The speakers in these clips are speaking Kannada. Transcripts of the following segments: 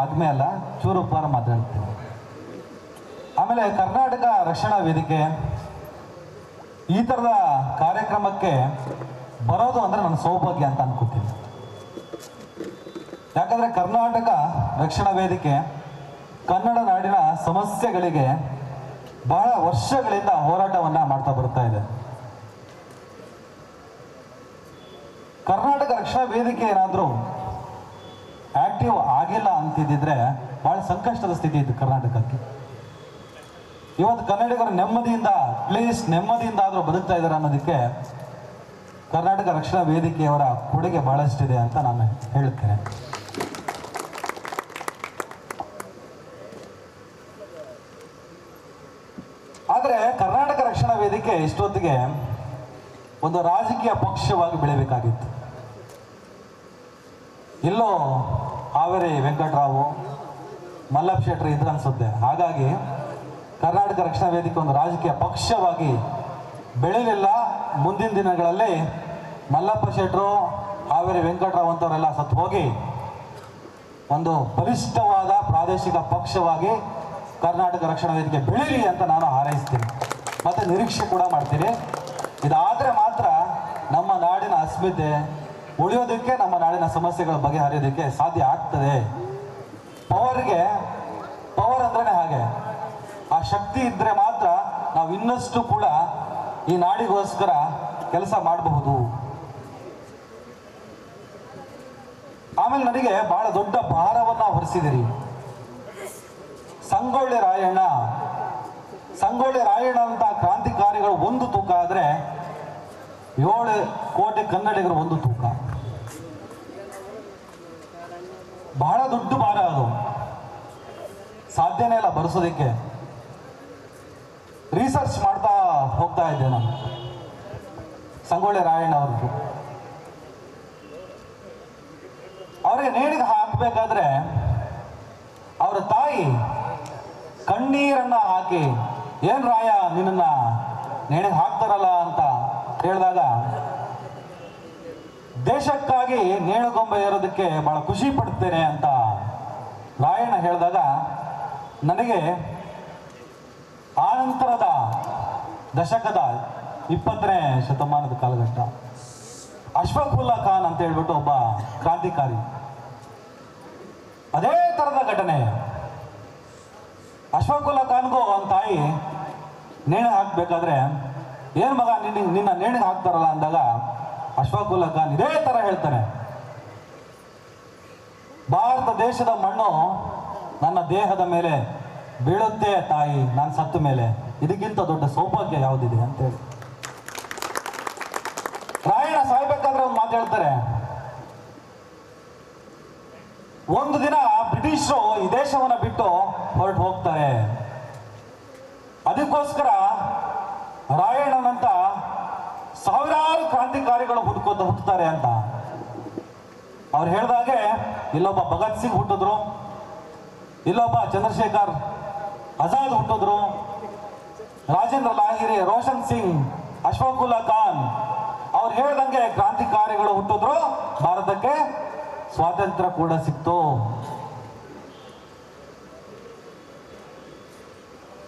ವಾಗ್ಮಿ ಅಲ್ಲ ಚೂರು ಉಪಕಾರ ಮಾತಾಡ್ತೀನಿ ಆಮೇಲೆ ಕರ್ನಾಟಕ ರಕ್ಷಣಾ ವೇದಿಕೆ ಈ ಥರದ ಕಾರ್ಯಕ್ರಮಕ್ಕೆ ಬರೋದು ಅಂದರೆ ನನ್ನ ಸೌಭಾಗ್ಯ ಅಂತ ಅನ್ಕೋತೀನಿ. ಯಾಕಂದರೆ ಕರ್ನಾಟಕ ರಕ್ಷಣಾ ವೇದಿಕೆ ಕನ್ನಡ ನಾಡಿನ ಸಮಸ್ಯೆಗಳಿಗೆ ಬಹಳ ವರ್ಷಗಳಿಂದ ಹೋರಾಟವನ್ನು ಮಾಡ್ತಾ ಬರ್ತಾ ಇದೆ. ಕರ್ನಾಟಕ ರಕ್ಷಣಾ ವೇದಿಕೆ ಏನಾದರೂ ಆಕ್ಟಿವ್ ಆಗಿಲ್ಲ ಅಂತಿದ್ದಿದ್ರೆ ಬಹಳ ಸಂಕಷ್ಟದ ಸ್ಥಿತಿ ಇತ್ತು ಕರ್ನಾಟಕಕ್ಕೆ. ಇವತ್ತು ಕನ್ನಡಿಗರು ನೆಮ್ಮದಿಯಿಂದ ಪ್ಲೀಸ್ ನೆಮ್ಮದಿಯಿಂದ ಆದರೂ ಬದುಕ್ತಾ ಇದ್ದಾರೆ ಅನ್ನೋದಕ್ಕೆ ಕರ್ನಾಟಕ ರಕ್ಷಣಾ ವೇದಿಕೆಯವರ ಕೊಡುಗೆ ಬಹಳಷ್ಟಿದೆ ಅಂತ ನಾನು ಹೇಳುತ್ತೇನೆ. ಆದರೆ ಕರ್ನಾಟಕ ರಕ್ಷಣಾ ವೇದಿಕೆ ಇಷ್ಟೊತ್ತಿಗೆ ಒಂದು ರಾಜಕೀಯ ಪಕ್ಷವಾಗಿ ಬೆಳಿಬೇಕಾಗಿತ್ತು. ಎಲ್ಲೋ ಹಾವೇರಿ ವೆಂಕಟರಾವು ಮಲ್ಲಪ್ಪ ಶೆಟ್ಟರು ಇದ್ರು ಅನ್ಸುತ್ತೆ. ಹಾಗಾಗಿ ಕರ್ನಾಟಕ ರಕ್ಷಣಾ ವೇದಿಕೆ ಒಂದು ರಾಜಕೀಯ ಪಕ್ಷವಾಗಿ ಬೆಳೆಯಲಿಲ್ಲ. ಮುಂದಿನ ದಿನಗಳಲ್ಲಿ ಮಲ್ಲಪ್ಪ ಶೆಟ್ಟರು ಹಾವೇರಿ ವೆಂಕಟರಾವ್ ಅಂತವರೆಲ್ಲ ಸತ್ತು ಹೋಗಿ ಒಂದು ಬಲಿಷ್ಠವಾದ ಪ್ರಾದೇಶಿಕ ಪಕ್ಷವಾಗಿ ಕರ್ನಾಟಕ ರಕ್ಷಣಾ ವೇದಿಕೆ ಬೆಳೀಲಿ ಅಂತ ನಾನು ಹಾರೈಸ್ತೀನಿ. ಮತ್ತೆ ನಿರೀಕ್ಷೆ ಕೂಡ ಮಾಡ್ತೀನಿ. ಇದಾದರೆ ಮಾತ್ರ ನಮ್ಮ ನಾಡಿನ ಅಸ್ಮಿತೆ ಉಳಿಯೋದಕ್ಕೆ ನಮ್ಮ ನಾಡಿನ ಸಮಸ್ಯೆಗಳ ಬಗೆಹರಿಯೋದಕ್ಕೆ ಸಾಧ್ಯ ಆಗ್ತದೆ. ಪವರ್ಗೆ, ಪವರ್ ಅಂದ್ರೆ ಹಾಗೆ. ಆ ಶಕ್ತಿ ಇದ್ರೆ ಮಾತ್ರ ನಾವು ಇನ್ನಷ್ಟು ಕೂಡ ಈ ನಾಡಿಗೋಸ್ಕರ ಕೆಲಸ ಮಾಡಬಹುದು. ಆಮೇಲೆ ನನಗೆ ಬಹಳ ದೊಡ್ಡ ಭಾರವನ್ನ ಹೊರಿಸಿದಿರಿ ಸಂಗೊಳ್ಳಿ ರಾಯಣ್ಣ. ಸಂಗೊಳ್ಳಿ ರಾಯಣ್ಣ ಅಂತ ಕ್ರಾಂತಿಕಾರಿಗಳು ಒಂದು ತೂಕ ಆದ್ರೆ ಏಳು ಕೋಟಿ ಕನ್ನಡಿಗರು ಒಂದು ತೂಕ ಬಹಳ ದೊಡ್ಡ ಭಾರ ಅದು. ಸಾಧ್ಯನೇ ಇಲ್ಲ ಬರೆಸೋದಕ್ಕೆ. ರಿಸರ್ಚ್ ಮಾಡ್ತಾ ಹೋಗ್ತಾ ಇದ್ದೆ ನಾನು. ಸಂಗೊಳ್ಳಿ ರಾಯಣ್ಣ ಅವ್ರದ್ದು. ಅವರಿಗೆ ನೇಣಿಗೆ ಹಾಕಬೇಕಾದ್ರೆ ಅವರ ತಾಯಿ ಕಣ್ಣೀರನ್ನ ಹಾಕಿ, ಏನ್ ರಾಯ ನಿನ್ನ ನೇಣಿಗೆ ಹಾಕ್ತಾರಲ್ಲ ಅಂತ ಹೇಳಿದಾಗ ದೇಶಕ್ಕಾಗಿ ನೇಣುಗೊಂಬೆ ಇರೋದಕ್ಕೆ ಬಹಳ ಖುಷಿ ಪಡ್ತೇನೆ ಅಂತ ರಾಯಣ್ಣ ಹೇಳಿದಾಗ ನನಗೆ ಆನಂತರದ ದಶಕದ ಇಪ್ಪತ್ತನೇ ಶತಮಾನದ ಕಾಲಘಟ್ಟ. ಅಶ್ವಕುಲ್ಲಾ ಖಾನ್ ಅಂತ ಹೇಳ್ಬಿಟ್ಟು ಒಬ್ಬ ಕ್ರಾಂತಿಕಾರಿ. ಅದೇ ಥರದ ಘಟನೆ. ಅಶ್ವಕುಲ್ಲಾ ಖಾನ್ಗೂ ಅವನ ತಾಯಿ ನೇಣು ಹಾಕ್ಬೇಕಾದ್ರೆ, ಏನ್ ಮಗ ನಿನ್ನ ನಿನ್ನ ನೇಣಿಗೆ ಹಾಕ್ತಾರಲ್ಲ ಅಂದಾಗ ಅಶ್ಫಾಕುಲ್ಲಾ ಖಾನ್ ಇದೇ ತರ ಹೇಳ್ತಾನೆ ಭಾರತ ದೇಶದ ಮಣ್ಣು ನನ್ನ ದೇಹದ ಮೇಲೆ ಬೀಳುತ್ತೆ ತಾಯಿ, ನಾನು ಸತ್ತ ಮೇಲೆ. ಇದಕ್ಕಿಂತ ದೊಡ್ಡ ಸೌಭಾಗ್ಯ ಯಾವುದಿದೆ ಅಂತೇಳಿ ರಾಯಣ್ಣ ಸಾಯ್ಬೇಕಾದ್ರೆ ಒಂದು ಮಾತು ಹೇಳ್ತಾರೆ. ಒಂದು ದಿನ ಬ್ರಿಟಿಷರು ಈ ದೇಶವನ್ನ ಬಿಟ್ಟು ಹೊರಟು ಹೋಗ್ತಾರೆ. ಅದಕ್ಕೋಸ್ಕರ ರಾಯಣ್ಣನಂತ ಸಾವಿರಾರು ಕ್ರಾಂತಿಕಾರಿಗಳು ಹುಡ್ಕೋತ ಹುಟ್ಟುತ್ತಾರೆ ಅಂತ. ಅವ್ರು ಹೇಳಿದಾಗೆ, ಇಲ್ಲೊಬ್ಬ ಭಗತ್ ಸಿಂಗ್ ಹುಟ್ಟಿದ್ರು, ಇಲ್ಲೊಬ್ಬ ಚಂದ್ರಶೇಖರ್ ಆಜಾದ್ ಹುಟ್ಟಿದ್ರು, ರಾಜೇಂದ್ರ ಲಾಹಿರಿ, ರೋಷನ್ ಸಿಂಗ್ ಅಶ್ಫಾಕುಲ್ಲಾ ಖಾನ್, ಅವ್ರು ಹೇಳ್ದಂಗೆ ಕ್ರಾಂತಿಕಾರಿಗಳು ಹುಟ್ಟಿದ್ರು, ಭಾರತಕ್ಕೆ ಸ್ವಾತಂತ್ರ್ಯ ಕೂಡ ಸಿಕ್ತು.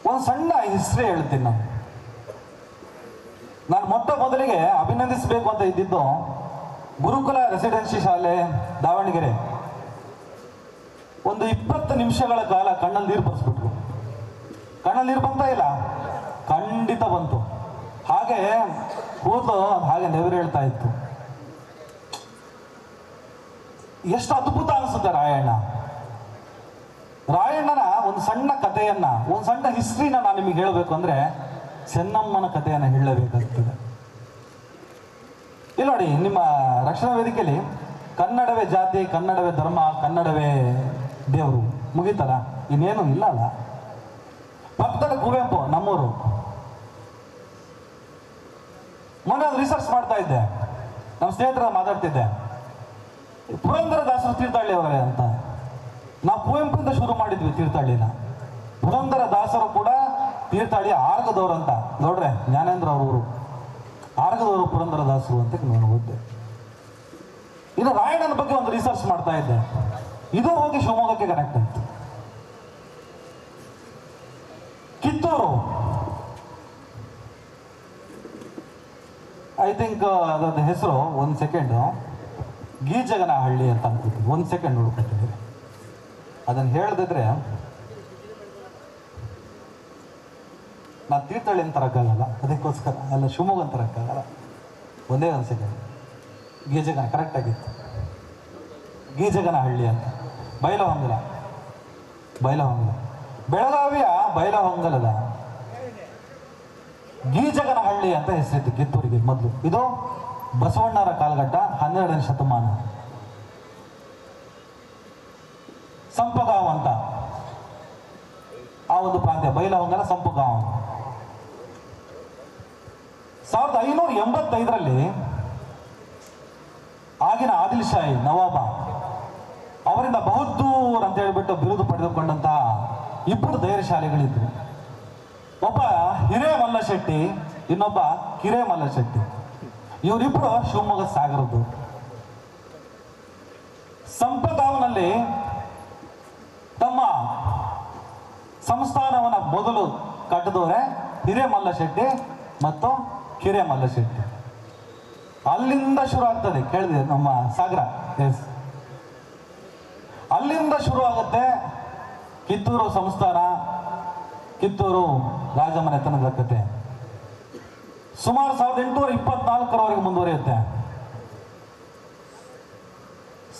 ಒಂದು ಸಣ್ಣ ಹಿಸ್ಟ್ರಿ ಹೇಳ್ತೀನಿ ನಾನು. ನಾನು ಮೊಟ್ಟ ಮೊದಲಿಗೆ ಅಭಿನಂದಿಸಬೇಕು ಅಂತ ಇದ್ದಿದ್ದು ಗುರುಕುಲ ರೆಸಿಡೆನ್ಸಿ ಶಾಲೆ, ದಾವಣಗೆರೆ. ಒಂದು ಇಪ್ಪತ್ತು ನಿಮಿಷಗಳ ಕಾಲ ಕಣ್ಣಲ್ಲಿ ನೀರು ಬರ್ಸ್ಬಿಟ್ರು ಕಣ್ಣಲ್ಲಿ ನೀರು ಬಂತಾ ಇಲ್ಲ? ಖಂಡಿತ ಬಂತು. ಹಾಗೆ ಕೂದಲು ಹಾಗೆ ನೆವರು ಹೇಳ್ತಾ ಇತ್ತು. ಎಷ್ಟು ಅದ್ಭುತ ಅನಿಸುತ್ತೆ ರಾಯಣ್ಣ. ರಾಯಣ್ಣನ ಒಂದು ಸಣ್ಣ ಕಥೆಯನ್ನ, ಒಂದು ಸಣ್ಣ ಹಿಸ್ಟ್ರಿನ ನಾನು ನಿಮಗೆ ಹೇಳಬೇಕು ಅಂದ್ರೆ ಚೆನ್ನಮ್ಮನ ಕಥೆಯನ್ನು ಹೇಳಬೇಕಾಗ್ತದೆ. ಇಲ್ಲಿ ನೋಡಿ, ನಿಮ್ಮ ರಕ್ಷಣಾ ವೇದಿಕೆಯಲ್ಲಿ ಕನ್ನಡವೇ ಜಾತಿ, ಕನ್ನಡವೇ ಧರ್ಮ, ಕನ್ನಡವೇ ದೇವರು ಮುಗೀತಲ್ಲ? ಇನ್ನೇನು ಇಲ್ಲ ಅಲ್ಲ? ಭಕ್ತರ ಕುವೆಂಪು, ನಮ್ಮೂರು. ಮೊನ್ನೆ ರಿಸರ್ಚ್ ಮಾಡ್ತಾ ಇದ್ದೆ. ನಮ್ಮ ಸ್ನೇಹಿತರ ಮಾತಾಡ್ತಿದ್ದೆ. ಪುರಂದರ ದಾಸರು ತೀರ್ಥಹಳ್ಳಿ ಅವರೇ ಅಂತ. ನಾವು ಕುವೆಂಪುಯಿಂದ ಶುರು ಮಾಡಿದ್ವಿ ತೀರ್ಥಹಳ್ಳಿನ. ಪುರಂದರ ದಾಸರು ಕೂಡ ತೀರ್ಥಹಳ್ಳಿ ಆರ್ಗದವ್ರು ಅಂತ. ನೋಡ್ರೆ, ಜ್ಞಾನೇಂದ್ರ ಅವರು ಆರ್ಗದವರು ಪುರಂದರದಾಸರು ಅಂತ ನಾನು ಓದ್ದೆ ಇದು ರಾಯಣ್ಣನ ಬಗ್ಗೆ ಒಂದು ರಿಸರ್ಚ್ ಮಾಡ್ತಾ ಇದ್ದೆ. ಇದು ಹೋಗಿ ಶಿವಮೊಗ್ಗಕ್ಕೆ ಕನೆಕ್ಟ್ ಆಯ್ತು. ಕಿತ್ತೂರು. ಐ ಥಿಂಕ್ ಅದರ ಹೆಸರು ಒಂದು ಸೆಕೆಂಡು ಗೀಜಗನಹಳ್ಳಿ ಅಂತ ಅನ್ಕೋತೀನಿ ಒಂದು ಸೆಕೆಂಡ್ ನೋಡ್ಕೊತೀನಿ. ಅದನ್ನು ಹೇಳ್ದಿದ್ರೆ ನಾನು ತೀರ್ಥಳ್ಳಿ ತರಕ್ಕಾಗಲ್ಲ ಅದಕ್ಕೋಸ್ಕರ ಅಲ್ಲ ಶಿವಮೊಗ್ಗ ಅಂತ ತರಕ್ಕಾಗಲ್ಲ ಒಂದೇ ಒಂದು ಗೀಜಗನ ಕರೆಕ್ಟ್ ಆಗಿತ್ತು. ಗೀಜಗನಹಳ್ಳಿ ಅಂತ. ಬೈಲಹೊಂಗಲ. ಬೈಲಹೊಂಗಲ. ಬೆಳಗಾವಿಯ ಬೈಲಹೊಂಗಲದ ಗೀಜಗನಹಳ್ಳಿ ಅಂತ ಹೆಸರಿತ್ತು ಕಿತ್ತೂರಿಗೆ ಮೊದಲು. ಇದು ಬಸವಣ್ಣರ ಕಾಲಘಟ್ಟ ಹನ್ನೆರಡನೇ ಶತಮಾನ. ಸಂಪಗಾಂವ್ ಅಂತ. ಆ ಒಂದು ಪ್ರಾಂತ್ಯ, ಬೈಲಹೊಂಗಲ ಸಂಪಗಾಂವ್. ಸಾವಿರದ ಐನೂರ ಎಂಬತ್ತೈದರಲ್ಲಿ ಆಗಿನ ಆದಿಲ್ ಶಾಹಿ ನವಾಬ, ಅವರಿಂದ ಬಹುದ್ದೂರ್ ಅಂತ ಹೇಳಿಬಿಟ್ಟು ಬಿರುದು ಪಡೆದುಕೊಂಡಂತಹ ಇಬ್ಬರು ಧೈರ್ಯಶಾಲಿಗಳಿದ್ರು ಒಬ್ಬ ಹಿರೇಮಲ್ಲ ಶೆಟ್ಟಿ, ಇನ್ನೊಬ್ಬ ಹಿರೇಮಲ್ಲ ಶೆಟ್ಟಿ. ಇವರಿಬ್ಬರು ಶಿವಮೊಗ್ಗ ಸಾಗರದ್ದು. ಸಂಪದಾವನಲ್ಲಿ ತಮ್ಮ ಸಂಸ್ಥಾನವನ್ನ ಮೊದಲು ಕಟ್ಟಿದವರೇ ಹಿರೇಮಲ್ಲ ಶೆಟ್ಟಿ ಮತ್ತು ಹಿರೇಮಲ್ಲ ಶೆಟ್ಟಿ ಅಲ್ಲಿಂದ ಶುರು ಆಗ್ತದೆ, ಕೇಳಿದೆ ನಮ್ಮ ಸಾಗರ. ಎಸ್ ಅಲ್ಲಿಂದ ಶುರು ಆಗುತ್ತೆ ಕಿತ್ತೂರು ಸಂಸ್ಥಾನ, ಕಿತ್ತೂರು ರಾಜಮನೆತನದ ಕತೆ. ಸುಮಾರು ಸಾವಿರದ ಎಂಟುನೂರ ಇಪ್ಪತ್ನಾಲ್ಕರವರೆಗೆ ಮುಂದುವರಿಯುತ್ತೆ.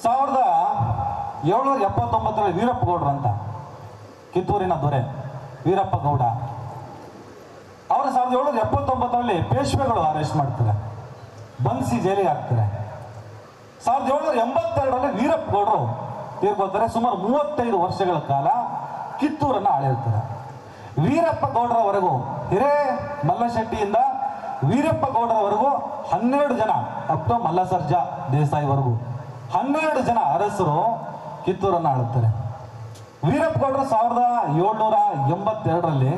ಸಾವಿರದ ಏಳ್ನೂರ ಎಪ್ಪತ್ತೊಂಬತ್ತರಲ್ಲಿ ವೀರಪ್ಪ ಗೌಡ್ರು ಅಂತ, ಕಿತ್ತೂರಿನ ದೊರೆ ವೀರಪ್ಪ ಗೌಡ ಅವರು ಸಾವಿರದ ಏಳ್ನೂರ ಎಪ್ಪತ್ತೊಂಬತ್ತರಲ್ಲಿ ಪೇಶ್ವೆಗಳು ಅರೆಸ್ಟ್ ಮಾಡ್ತಾರೆ. ಬಂಧಿಸಿ ಜೈಲಿಗೆ ಹಾಕ್ತಾರೆ. ಸಾವಿರದ ಏಳ್ನೂರ ಎಂಬತ್ತೆರಡರಲ್ಲಿ ವೀರಪ್ಪ ಗೌಡರು ತೀರ್ಕೊಳ್ತಾರೆ ಸುಮಾರು ಮೂವತ್ತೈದು ವರ್ಷಗಳ ಕಾಲ ಕಿತ್ತೂರನ್ನು ಆಳಿರ್ತಾರೆ. ವೀರಪ್ಪ ಗೌಡರವರೆಗೂ, ಹಿರೇ ಮಲ್ಲಶೆಟ್ಟಿಯಿಂದ ವೀರಪ್ಪ ಗೌಡರವರೆಗೂ ಹನ್ನೆರಡು ಜನ ಅಪ್ಟೋ ಮಲ್ಲಸರ್ಜ ದೇಸಾಯಿವರೆಗೂ ಹನ್ನೆರಡು ಜನ ಅರಸರು ಕಿತ್ತೂರನ್ನು ಆಳುತ್ತಾರೆ ವೀರಪ್ಪ ಗೌಡರು ಸಾವಿರದ ಏಳ್ನೂರ ಎಂಬತ್ತೆರಡರಲ್ಲಿ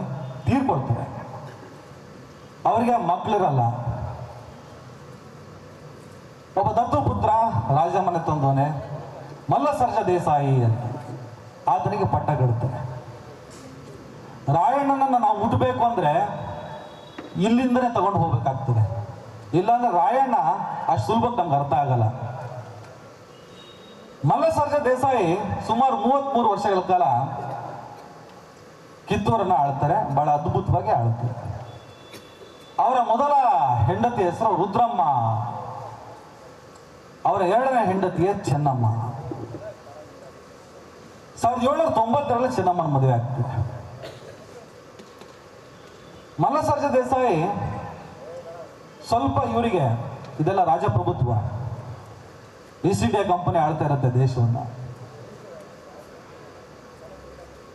ತೀರ್ಕೊಳ್ತಾರೆ ಅವರಿಗೆ ಮಕ್ಕಳಿರಲ್ಲ ಒಬ್ಬ ದತ್ತು ಪುತ್ರ ರಾಜಮನೆ ತಂದವನೆ, ಮಲ್ಲಸರ್ಜ ದೇಸಾಯಿ ಅಂತ. ಆತನಿಗೆ ಪಟ್ಟ ಕಡುತ್ತೆ ರಾಯಣ್ಣನನ್ನು ನಾವು ಹುಟ್ಟಬೇಕು ಅಂದ್ರೆ ಇಲ್ಲಿಂದನೇ ತಗೊಂಡು ಹೋಗ್ಬೇಕಾಗ್ತದೆ. ಇಲ್ಲಾಂದ್ರೆ ರಾಯಣ್ಣ ಅಷ್ಟು ಸುಲಭಕ್ಕೆ ನಮ್ಗೆ ಅರ್ಥ ಆಗಲ್ಲ. ಮಲ್ಲಸರ್ಜ ದೇಸಾಯಿ ಸುಮಾರು ಮೂವತ್ಮೂರು ವರ್ಷಗಳ ಕಾಲ ಕಿತ್ತೂರನ್ನ ಆಳ್ತಾರೆ, ಬಹಳ ಅದ್ಭುತವಾಗಿ ಆಳ್ತಾರೆ. ಅವರ ಮೊದಲ ಹೆಂಡತಿ ಹೆಸರು ರುದ್ರಮ್ಮ. ಅವರ ಎರಡನೇ ಹೆಂಡತಿಯೇ ಚೆನ್ನಮ್ಮ. ಸಾವಿರದ ಏಳ್ನೂರ ತೊಂಬತ್ತರಲ್ಲಿ ಚೆನ್ನಮ್ಮನ ಮದುವೆ ಆಗ್ತದೆ. ಮಲ್ಲಸರ್ಜ ದೇಸಾಯಿ ಸ್ವಲ್ಪ ಇವರಿಗೆ ಇದೆಲ್ಲ ರಾಜಪ್ರಭುತ್ವ. ಈಸ್ಟ್ ಇಂಡಿಯಾ ಕಂಪನಿ ಆಳ್ತಾ ಇರುತ್ತೆ ದೇಶವನ್ನು.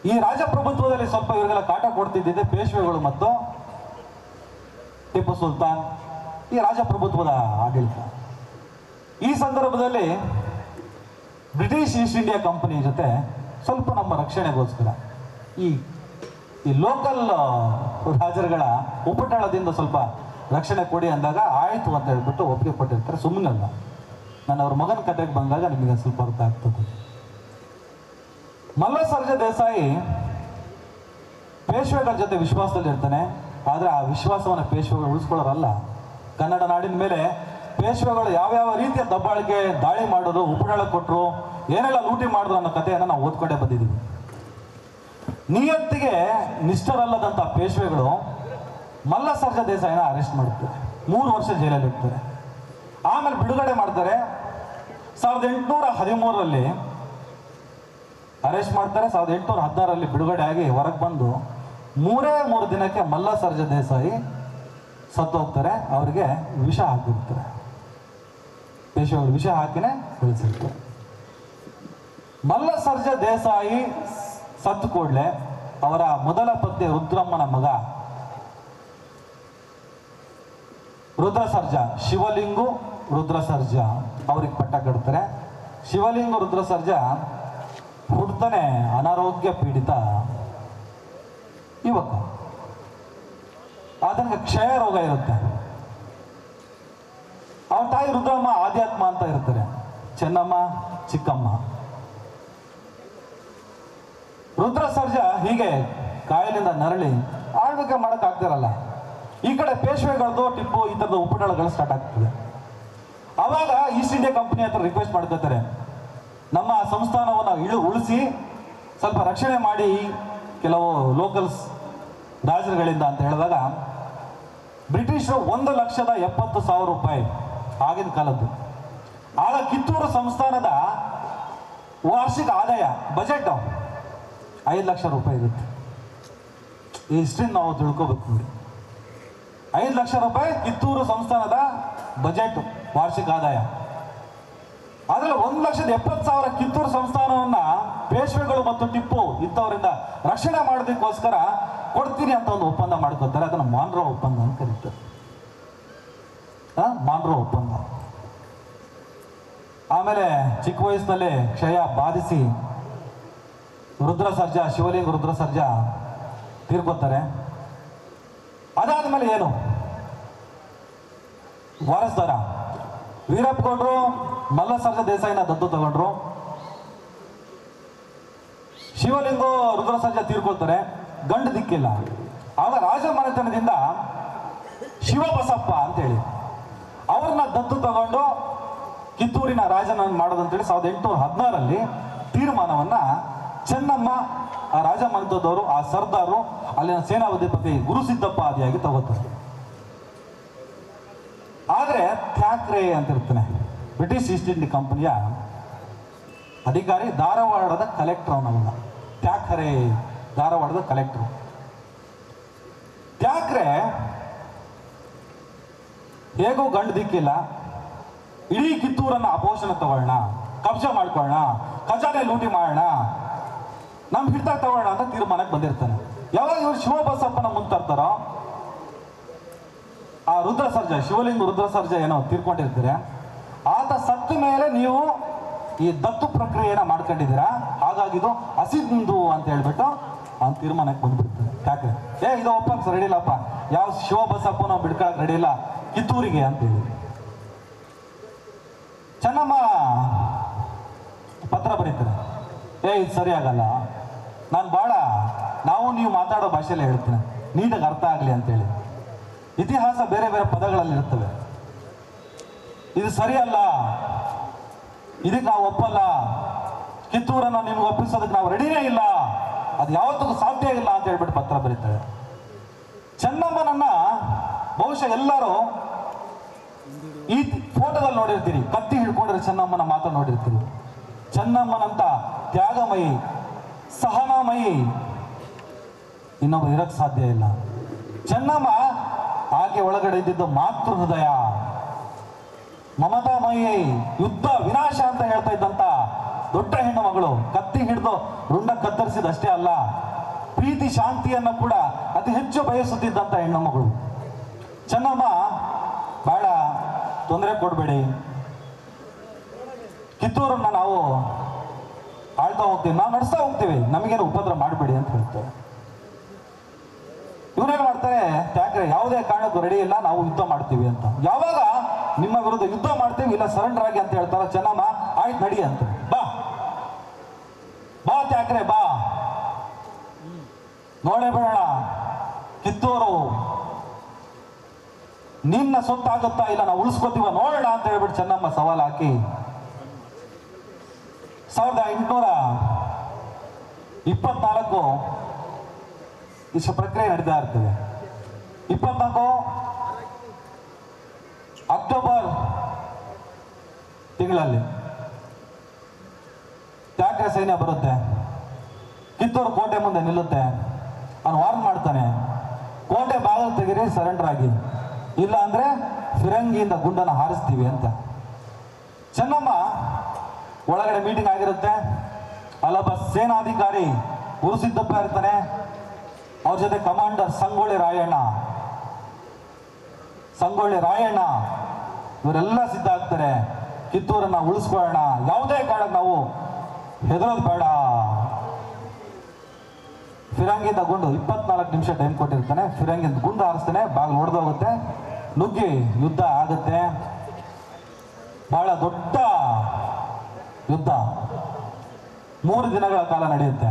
ಈ ರಾಜಪ್ರಭುತ್ವದಲ್ಲಿ ಸ್ವಲ್ಪ ಇವರಿಗೆಲ್ಲ ಕಾಟ ಕೊಡ್ತಿದ್ದಿದೆ, ಪೇಶ್ವೆಗಳು ಮತ್ತು ಟಿಪ್ಪು ಸುಲ್ತಾನ್ ಈ ರಾಜಪ್ರಭುತ್ವದ ಆಡಳಿತ. ಈ ಸಂದರ್ಭದಲ್ಲಿ ಬ್ರಿಟಿಷ್ ಈಸ್ಟ್ ಇಂಡಿಯಾ ಕಂಪನಿ ಜೊತೆ ಸ್ವಲ್ಪ ನಮ್ಮ ರಕ್ಷಣೆಗೋಸ್ಕರ ಈ ಈ ಲೋಕಲ್ ರಾಜರುಗಳ ಉಪಟಳದಿಂದ ಸ್ವಲ್ಪ ರಕ್ಷಣೆ ಕೊಡಿ ಅಂದಾಗ ಆಯಿತು ಅಂತ ಹೇಳ್ಬಿಟ್ಟು ಒಪ್ಪಿಗೆ ಕೊಟ್ಟಿರ್ತಾರೆ. ಸುಮ್ಮನಲ್ಲ ನಾನು ಅವ್ರ ಮಗನ ಕತೆಗೆ ಬಂದಾಗ ನಿಮಗೆ ಸ್ವಲ್ಪ ಅರ್ಥ ಆಗ್ತದೆ. ಮಲ್ಲಸರ್ಜ ದೇಸಾಯಿ ಪೇಶ್ವೆಗಳ ಜೊತೆ ವಿಶ್ವಾಸದಲ್ಲಿ ಇರ್ತಾನೆ ಆದರೆ ಆ ವಿಶ್ವಾಸವನ್ನು ಪೇಶ್ವೆಗಳು ಉಳಿಸ್ಕೊಳ್ಳೋರಲ್ಲ. ಕನ್ನಡ ನಾಡಿನ ಮೇಲೆ ಪೇಶ್ವೆಗಳು ಯಾವ್ಯಾವ ರೀತಿಯ ದಬ್ಬಾಳಿಕೆ ದಾಳಿ ಮಾಡೋದು ಉಪನಾಳ ಕೊಟ್ಟರು ಏನೆಲ್ಲ ಲೂಟಿ ಮಾಡಿದ್ರು ಅನ್ನೋ ಕಥೆಯನ್ನು ನಾವು ಓದ್ಕೊಂಡೇ ಬಂದಿದ್ದೀವಿ. ನಿಯತ್ತಿಗೆ ನಿಷ್ಠರಲ್ಲದಂಥ ಪೇಶ್ವೆಗಳು ಮಲ್ಲಸರ್ಜ ದೇಸಾಯನ ಅರೆಸ್ಟ್ ಮಾಡುತ್ತಾರೆ ಮೂರು ವರ್ಷ ಜೈಲಲ್ಲಿ ಇರ್ತಾರೆ. ಆಮೇಲೆ ಬಿಡುಗಡೆ ಮಾಡ್ತಾರೆ. ಸಾವಿರದ ಎಂಟುನೂರ ಹದಿಮೂರರಲ್ಲಿ ಅರೆಸ್ಟ್ ಮಾಡ್ತಾರೆ. ಸಾವಿರದ ಎಂಟುನೂರ ಹದಿನಾರರಲ್ಲಿ ಬಿಡುಗಡೆ ಆಗಿ ಹೊರಗೆ ಬಂದು ಮೂರೇ ಮೂರು ದಿನಕ್ಕೆ ಮಲ್ಲ ಸರ್ಜ ದೇಸಾಯಿ ಸತ್ತು ಹೋಗ್ತಾರೆ ಅವರಿಗೆ ವಿಷ ಹಾಕಿರ್ತಾರೆ. ಪೇಶವರು ವಿಷ ಹಾಕಿನೇ ಬೆಳೆಸಿರ್ತಾರೆ. ಮಲ್ಲ ಸರ್ಜ ದೇಸಾಯಿ ಸತ್ತು ಕೂಡಲೇ ಅವರ ಮೊದಲ ಪತ್ನಿ ರುದ್ರಮ್ಮನ ಮಗ ರುದ್ರ ಸರ್ಜ ಶಿವಲಿಂಗು ರುದ್ರ ಸರ್ಜ ಅವ್ರಿಗೆ ಪಟ್ಟ ಕಟ್ತಾರೆ. ಶಿವಲಿಂಗು ರುದ್ರ ಸರ್ಜ ಹುಡ್ತಾನೆ ಅನಾರೋಗ್ಯ ಪೀಡಿತ. ಯುವಕ ಆತನಿಗೆ ಕ್ಷಯ ರೋಗ ಇರುತ್ತೆ. ಅವನ ತಾಯಿ ರುದ್ರಮ್ಮ ಆಧ್ಯಾತ್ಮ ಅಂತ ಇರ್ತಾರೆ. ಚೆನ್ನಮ್ಮ, ಚಿಕ್ಕಮ್ಮ. ರುದ್ರ ಸರ್ಜ ಹೀಗೆ ಕಾಯಿಲಿಂದ ನರಳಿ ಆಳ್ವಿಕೆ ಮಾಡಕ್ ಆಗ್ತಿರಲ್ಲ. ಈ ಕಡೆ ಪೇಶ್ವೆಗಳದ್ದು, ಟಿಪ್ಪು, ಈ ಥರದ ಉಪಟಳಗಳು ಸ್ಟಾರ್ಟ್ ಆಗ್ತದೆ. ಅವಾಗ ಈಸ್ಟ್ ಇಂಡಿಯಾ ಕಂಪನಿ ಹತ್ರ ರಿಕ್ವೆಸ್ಟ್ ಮಾಡ್ಕೋತಾರೆ. ನಮ್ಮ ಸಂಸ್ಥಾನವನ್ನು ಇಳು ಉಳಿಸಿ ಸ್ವಲ್ಪ ರಕ್ಷಣೆ ಮಾಡಿ ಕೆಲವು ಲೋಕಲ್ಸ್ ರಾಜರುಗಳಿಂದ ಅಂತ ಹೇಳಿದಾಗ, ಬ್ರಿಟಿಷರು ಒಂದು ಲಕ್ಷದ ಎಪ್ಪತ್ತು ಸಾವಿರ ರೂಪಾಯಿ ಆಗಿನ ಕಾಲದ್ದು. ಆಗ ಕಿತ್ತೂರು ಸಂಸ್ಥಾನದ ವಾರ್ಷಿಕ ಆದಾಯ ಬಜೆಟ್ ಐದು ಲಕ್ಷ ರೂಪಾಯಿ ಇರುತ್ತೆ. ಈ ಹಿಸ್ಟ್ರಿನ ನಾವು ತಿಳ್ಕೊಬೇಕು ನೋಡಿ. ಐದು ಲಕ್ಷ ರೂಪಾಯಿ ಕಿತ್ತೂರು ಸಂಸ್ಥಾನದ ಬಜೆಟ್ ವಾರ್ಷಿಕ ಆದಾಯ. ಆದರೆ ಒಂದು ಲಕ್ಷದ ಎಪ್ಪತ್ತು ಸಾವಿರ ಕಿತ್ತೂರು ಸಂಸ್ಥಾನವನ್ನ ಪೇಶ್ವೆಗಳು ಮತ್ತು ಟಿಪ್ಪು ಇಂಥವರಿಂದ ರಕ್ಷಣೆ ಮಾಡೋದಕ್ಕೋಸ್ಕರ ಕೊಡ್ತೀನಿ ಅಂತ ಒಂದು ಒಪ್ಪಂದ ಮಾಡ್ಕೊತಾರೆ. ಅದನ್ನು ಮಾನ್ರೋ ಒಪ್ಪಂದ ಅಂತ ಕರೀತಾರೆ. ಮಾನ್ರೋ ಒಪ್ಪಂದ. ಆಮೇಲೆ ಚಿಕ್ಕ ವಯಸ್ಸಿನಲ್ಲಿ ಕ್ಷಯ ಬಾಧಿಸಿ ರುದ್ರ ಸರ್ಜಾ ಶಿವಲಿಂಗ ರುದ್ರ ಸರ್ಜಾ ತೀರ್ಕೋತಾರೆ ಅದಾದ್ಮೇಲೆ ಏನು? ವಾರಸ್ದಾರ. ವೀರಪ್ಪ ಗೌಡ್ರು ಮಲ್ಲ ಸರ್ಜಾ ದೇಸಾಯಿನ ದತ್ತು ತಗೊಂಡ್ರು. ಶಿವಲಿಂಗು ರುದ್ರ ಸರ್ಜಾ ತೀರ್ಕೊಳ್ತಾರೆ ಗಂಡು ದಿಕ್ಕಿಲ್ಲ. ಆಗ ರಾಜಮನೆತನದಿಂದ ಶಿವಬಸಪ್ಪ ಅಂತೇಳಿ, ಅವ್ರನ್ನ ದತ್ತು ತಗೊಂಡು ಕಿತ್ತೂರಿನ ರಾಜನ ಮಾಡೋದಂತೇಳಿ ಸಾವಿರದ ಎಂಟುನೂರ ಹದಿನಾರಲ್ಲಿ ತೀರ್ಮಾನವನ್ನ ಚೆನ್ನಮ್ಮ, ಆ ರಾಜಮನೆತನದವರು ಆ ಸರ್ದಾರು, ಅಲ್ಲಿನ ಸೇನಾಧಿಪತಿ ಗುರುಸಿದ್ದಪ್ಪ ಆದಿಯಾಗಿ ತಗೋತಾರೆ. ಆದರೆ ಥ್ಯಾಕ್ರೆ ಅಂತ ಇರ್ತಾನೆ ಬ್ರಿಟಿಷ್ ಈಸ್ಟ್ ಇಂಡಿಯಾ ಕಂಪನಿಯ ಅಧಿಕಾರಿ ಧಾರವಾಡದ ಕಲೆಕ್ಟರ್ ಅವನವನ್ನ ಥ್ಯಾಕ್ರೆ ಧಾರವಾಡದ ಕಲೆಕ್ಟರ್ ತ್ಯಾಕ್ರೆ, ಹೇಗೂ ಗಂಡು ದಿಕ್ಕಿಲ್ಲ. ಇಡೀ ಕಿತ್ತೂರನ್ನ ಅಪೋಷಣ ತಗೊಳ್ಳೋಣ ಕಬ್ಜಾ ಮಾಡ್ಕೊಳ್ಳೋಣ ಖಜಾನೆ ಲೂಟಿ ಮಾಡೋಣ ನಮ್ಮ ಹಿಡ್ತಾ ತಗೊಳ್ಳೋಣ ಅಂತ ತೀರ್ಮಾನಕ್ಕೆ ಬಂದಿರ್ತಾನೆ. ಯಾವಾಗ ಇವರು ಶಿವಬಸಪ್ಪನ ಮುಂತರ್ತಾರೋ ಆ ರುದ್ರ ಸರ್ಜ ಶಿವಲಿಂಗ ರುದ್ರ ಸರ್ಜ ಏನೋ ತೀರ್ಕೊಂಡಿರ್ತೀರ. ಆತ ಸತ್ತ ಮೇಲೆ ನೀವು ಈ ದತ್ತು ಪ್ರಕ್ರಿಯೆನ ಮಾಡ್ಕೊಂಡಿದ್ದೀರಾ? ಹಾಗಾಗಿ ಇದು ಅಸಿಂಧು ಅಂತ ಹೇಳ್ಬಿಟ್ಟು ಅವ್ನು ತೀರ್ಮಾನಕ್ಕೆ ಬಂದ್ಬಿಡ್ತಾರೆ. ಯಾಕೆ? ಏ, ಇದು ಒಪ್ಪಂಗ್ ರೆಡಿ ಇಲ್ಲಪ್ಪ ಯಾವ ಶಿವಬಸಪ್ಪ ನಾವು ಬಿಡ್ಕೊಳಕ್ ರೆಡಿ ಇಲ್ಲ. ಕಿತ್ತೂರಿಗೆ ಅಂತೇಳಿ ಚೆನ್ನಮ್ಮ, ಪತ್ರ ಬರೀತಾರೆ. ಏ, ಇದು ಸರಿ ಆಗಲ್ಲ. ನಾನು ಬಾಳ, ನಾವು ನೀವು ಮಾತಾಡೋ ಭಾಷೆಯಲ್ಲಿ ಹೇಳ್ತೀನಿ. ನೀಟಾಗಿ ಅರ್ಥ ಆಗಲಿ ಅಂತೇಳಿ ಇತಿಹಾಸ ಬೇರೆ ಬೇರೆ ಪದಗಳಲ್ಲಿ ಇರ್ತವೆ. ಇದು ಸರಿಯಲ್ಲ ಇದಕ್ಕೆ ನಾವು ಒಪ್ಪಲ್ಲ? ಕಿತ್ತೂರನ್ನು ನಿಮ್ಗೆ ಒಪ್ಪಿಸೋದಕ್ಕೆ ನಾವು ರೆಡಿನೇ ಇಲ್ಲ. ಅದು ಯಾವತ್ತೂ ಸಾಧ್ಯ ಇಲ್ಲ ಅಂತ ಹೇಳ್ಬಿಟ್ಟು ಪತ್ರ ಬರೀತಾರೆ. ಚೆನ್ನಮ್ಮನನ್ನ ಬಹುಶಃ ಎಲ್ಲರೂ ಈ ಫೋಟೋದಲ್ಲಿ ನೋಡಿರ್ತೀರಿ. ಕತ್ತಿ ಹಿಡ್ಕೊಂಡಿರೋ ಚೆನ್ನಮ್ಮನ ಮಾತ್ರ ನೋಡಿರ್ತೀರಿ. ಚೆನ್ನಮ್ಮನಂತ ತ್ಯಾಗಮಯಿ, ಸಹನಾಮಯಿ ಇನ್ನೊಬ್ಬ ಇರಕ್ಕೆ ಸಾಧ್ಯ ಇಲ್ಲ. ಚೆನ್ನಮ್ಮ ಆಕೆ ಒಳಗಡೆ ಇದ್ದಿದ್ದು ಮಾತೃ ಹೃದಯ ಮಮತಾಮಯಿ ಯುದ್ಧ ವಿನಾಶ ಅಂತ ಹೇಳ್ತಾ ಇದ್ದಂತ ದೊಡ್ಡ ಹೆಣ್ಣು ಮಗಳು, ಕತ್ತಿ ಹಿಡಿದು ರುಂಡ ಕತ್ತರಿಸಿದಷ್ಟೇ ಅಲ್ಲ, ಪ್ರೀತಿ ಶಾಂತಿಯನ್ನು ಕೂಡ ಅತಿ ಹೆಚ್ಚು ಬಯಸುತ್ತಿದ್ದಂಥ ಹೆಣ್ಣು ಮಗಳು. ಚೆನ್ನಮ್ಮ ಬಹಳ ತೊಂದರೆ ಕೊಡಬೇಡಿ. ಕಿತ್ತೂರನ್ನ ನಾವು ಆಳ್ತಾ ಹೋಗ್ತೀವಿ, ನಾವು ನಡೆಸ್ತಾ ಹೋಗ್ತೀವಿ, ನಮಗೇನು ಉಪದ್ರ ಮಾಡಬೇಡಿ ಅಂತ ಹೇಳ್ತಾರೆ. ಇವರೇನು ಮಾಡ್ತಾರೆ ಯಾಕ್ರೆ ಯಾವುದೇ ಕಾರಣಕ್ಕೂ ರೆಡಿ ಇಲ್ಲ, ನಾವು ಯುದ್ಧ ಮಾಡ್ತೀವಿ ಅಂತ. ಯಾವಾಗ ನಿಮ್ಮ ವಿರುದ್ಧ ಯುದ್ಧ ಮಾಡ್ತೀವಿ, ಇಲ್ಲ ಸರೆಂಡರ್ ಆಗಿ ಅಂತ ಹೇಳ್ತಾರೆ ಚೆನ್ನಮ್ಮ, ಆಯ್ತು ನಡಿ ಅಂತ. ಬಾ ಬಾ. ನೋಡೇ ಬಿಡೋಣ ಕಿತ್ತೂರು. ನಿನ್ನ ಸೊತ್ತಾಗುತ್ತಾ ಇಲ್ಲ ನಾವು ಉಳಿಸ್ಕೋತೀವ, ನೋಡೋಣ ಅಂತ ಹೇಳ್ಬಿಟ್ಟು ಚೆನ್ನಮ್ಮ ಸವಾಲು ಹಾಕಿ. ಸಾವಿರದ ಎಂಟುನೂರ ಇಪ್ಪತ್ನಾಲ್ಕು ಇಷ್ಟು ಪ್ರಕ್ರಿಯೆ ನಡೀತಾ ಇರ್ತದೆ. ಇಪ್ಪತ್ನಾಲ್ಕು ಅಕ್ಟೋಬರ್ ತಿಂಗಳಲ್ಲಿ. ಯಾಕೆ ಸೈನ್ಯ ಬರುತ್ತೆ? ಕಿತ್ತೂರು ಕೋಟೆ ಮುಂದೆ ನಿಲ್ಲುತ್ತೆ ಅವನು ವಾರ್ನ್ ಮಾಡ್ತಾನೆ ಕೋಟೆ ಬಾಗಿಲು ತೆಗೀರಿ ಸರೆಂಡರ್ ಆಗಿ. ಇಲ್ಲ ಅಂದ್ರೆ ಫಿರಂಗಿಯಿಂದ ಗುಂಡನ್ನು ಹಾರಿಸ್ತೀವಿ ಅಂತ. ಚೆನ್ನಮ್ಮ, ಒಳಗಡೆ ಮೀಟಿಂಗ್ ಆಗಿರುತ್ತೆ. ಅಲ್ಲೊಬ್ಬ ಸೇನಾಧಿಕಾರಿ ಗುರುಸಿದ್ದಪ್ಪ ಇರ್ತಾನೆ. ಅವ್ರ ಜೊತೆ ಕಮಾಂಡರ್ ಸಂಗೊಳ್ಳಿ ರಾಯಣ್ಣ. ಸಂಗೊಳ್ಳಿ ರಾಯಣ್ಣ, ಇವರೆಲ್ಲ ಸಿದ್ಧ ಆಗ್ತಾರೆ. ಕಿತ್ತೂರನ್ನ ಉಳಿಸ್ಕೊಳ್ಳೋಣ. ಯಾವುದೇ ಕಾರಣ ನಾವು ಹೆದರೋದು ಬೇಡ. ಫಿರಂಗಿಂದ ತಗೊಂಡು ಇಪ್ಪತ್ನಾಲ್ಕು ನಿಮಿಷ ಟೈಮ್ ಕೊಟ್ಟಿರ್ತಾನೆ. ಫಿರಂಗಿ ಗುಂಡು ಹಾರಿಸ್ತಾನೆ, ಬಾಗಿಲು ಹೊಡೆದೋಗುತ್ತೆ ನುಗ್ಗಿ ಯುದ್ಧ ಆಗುತ್ತೆ. ಬಹಳ ದೊಡ್ಡ ಯುದ್ಧ. ಮೂರು ದಿನಗಳ ಕಾಲ ನಡೆಯುತ್ತೆ.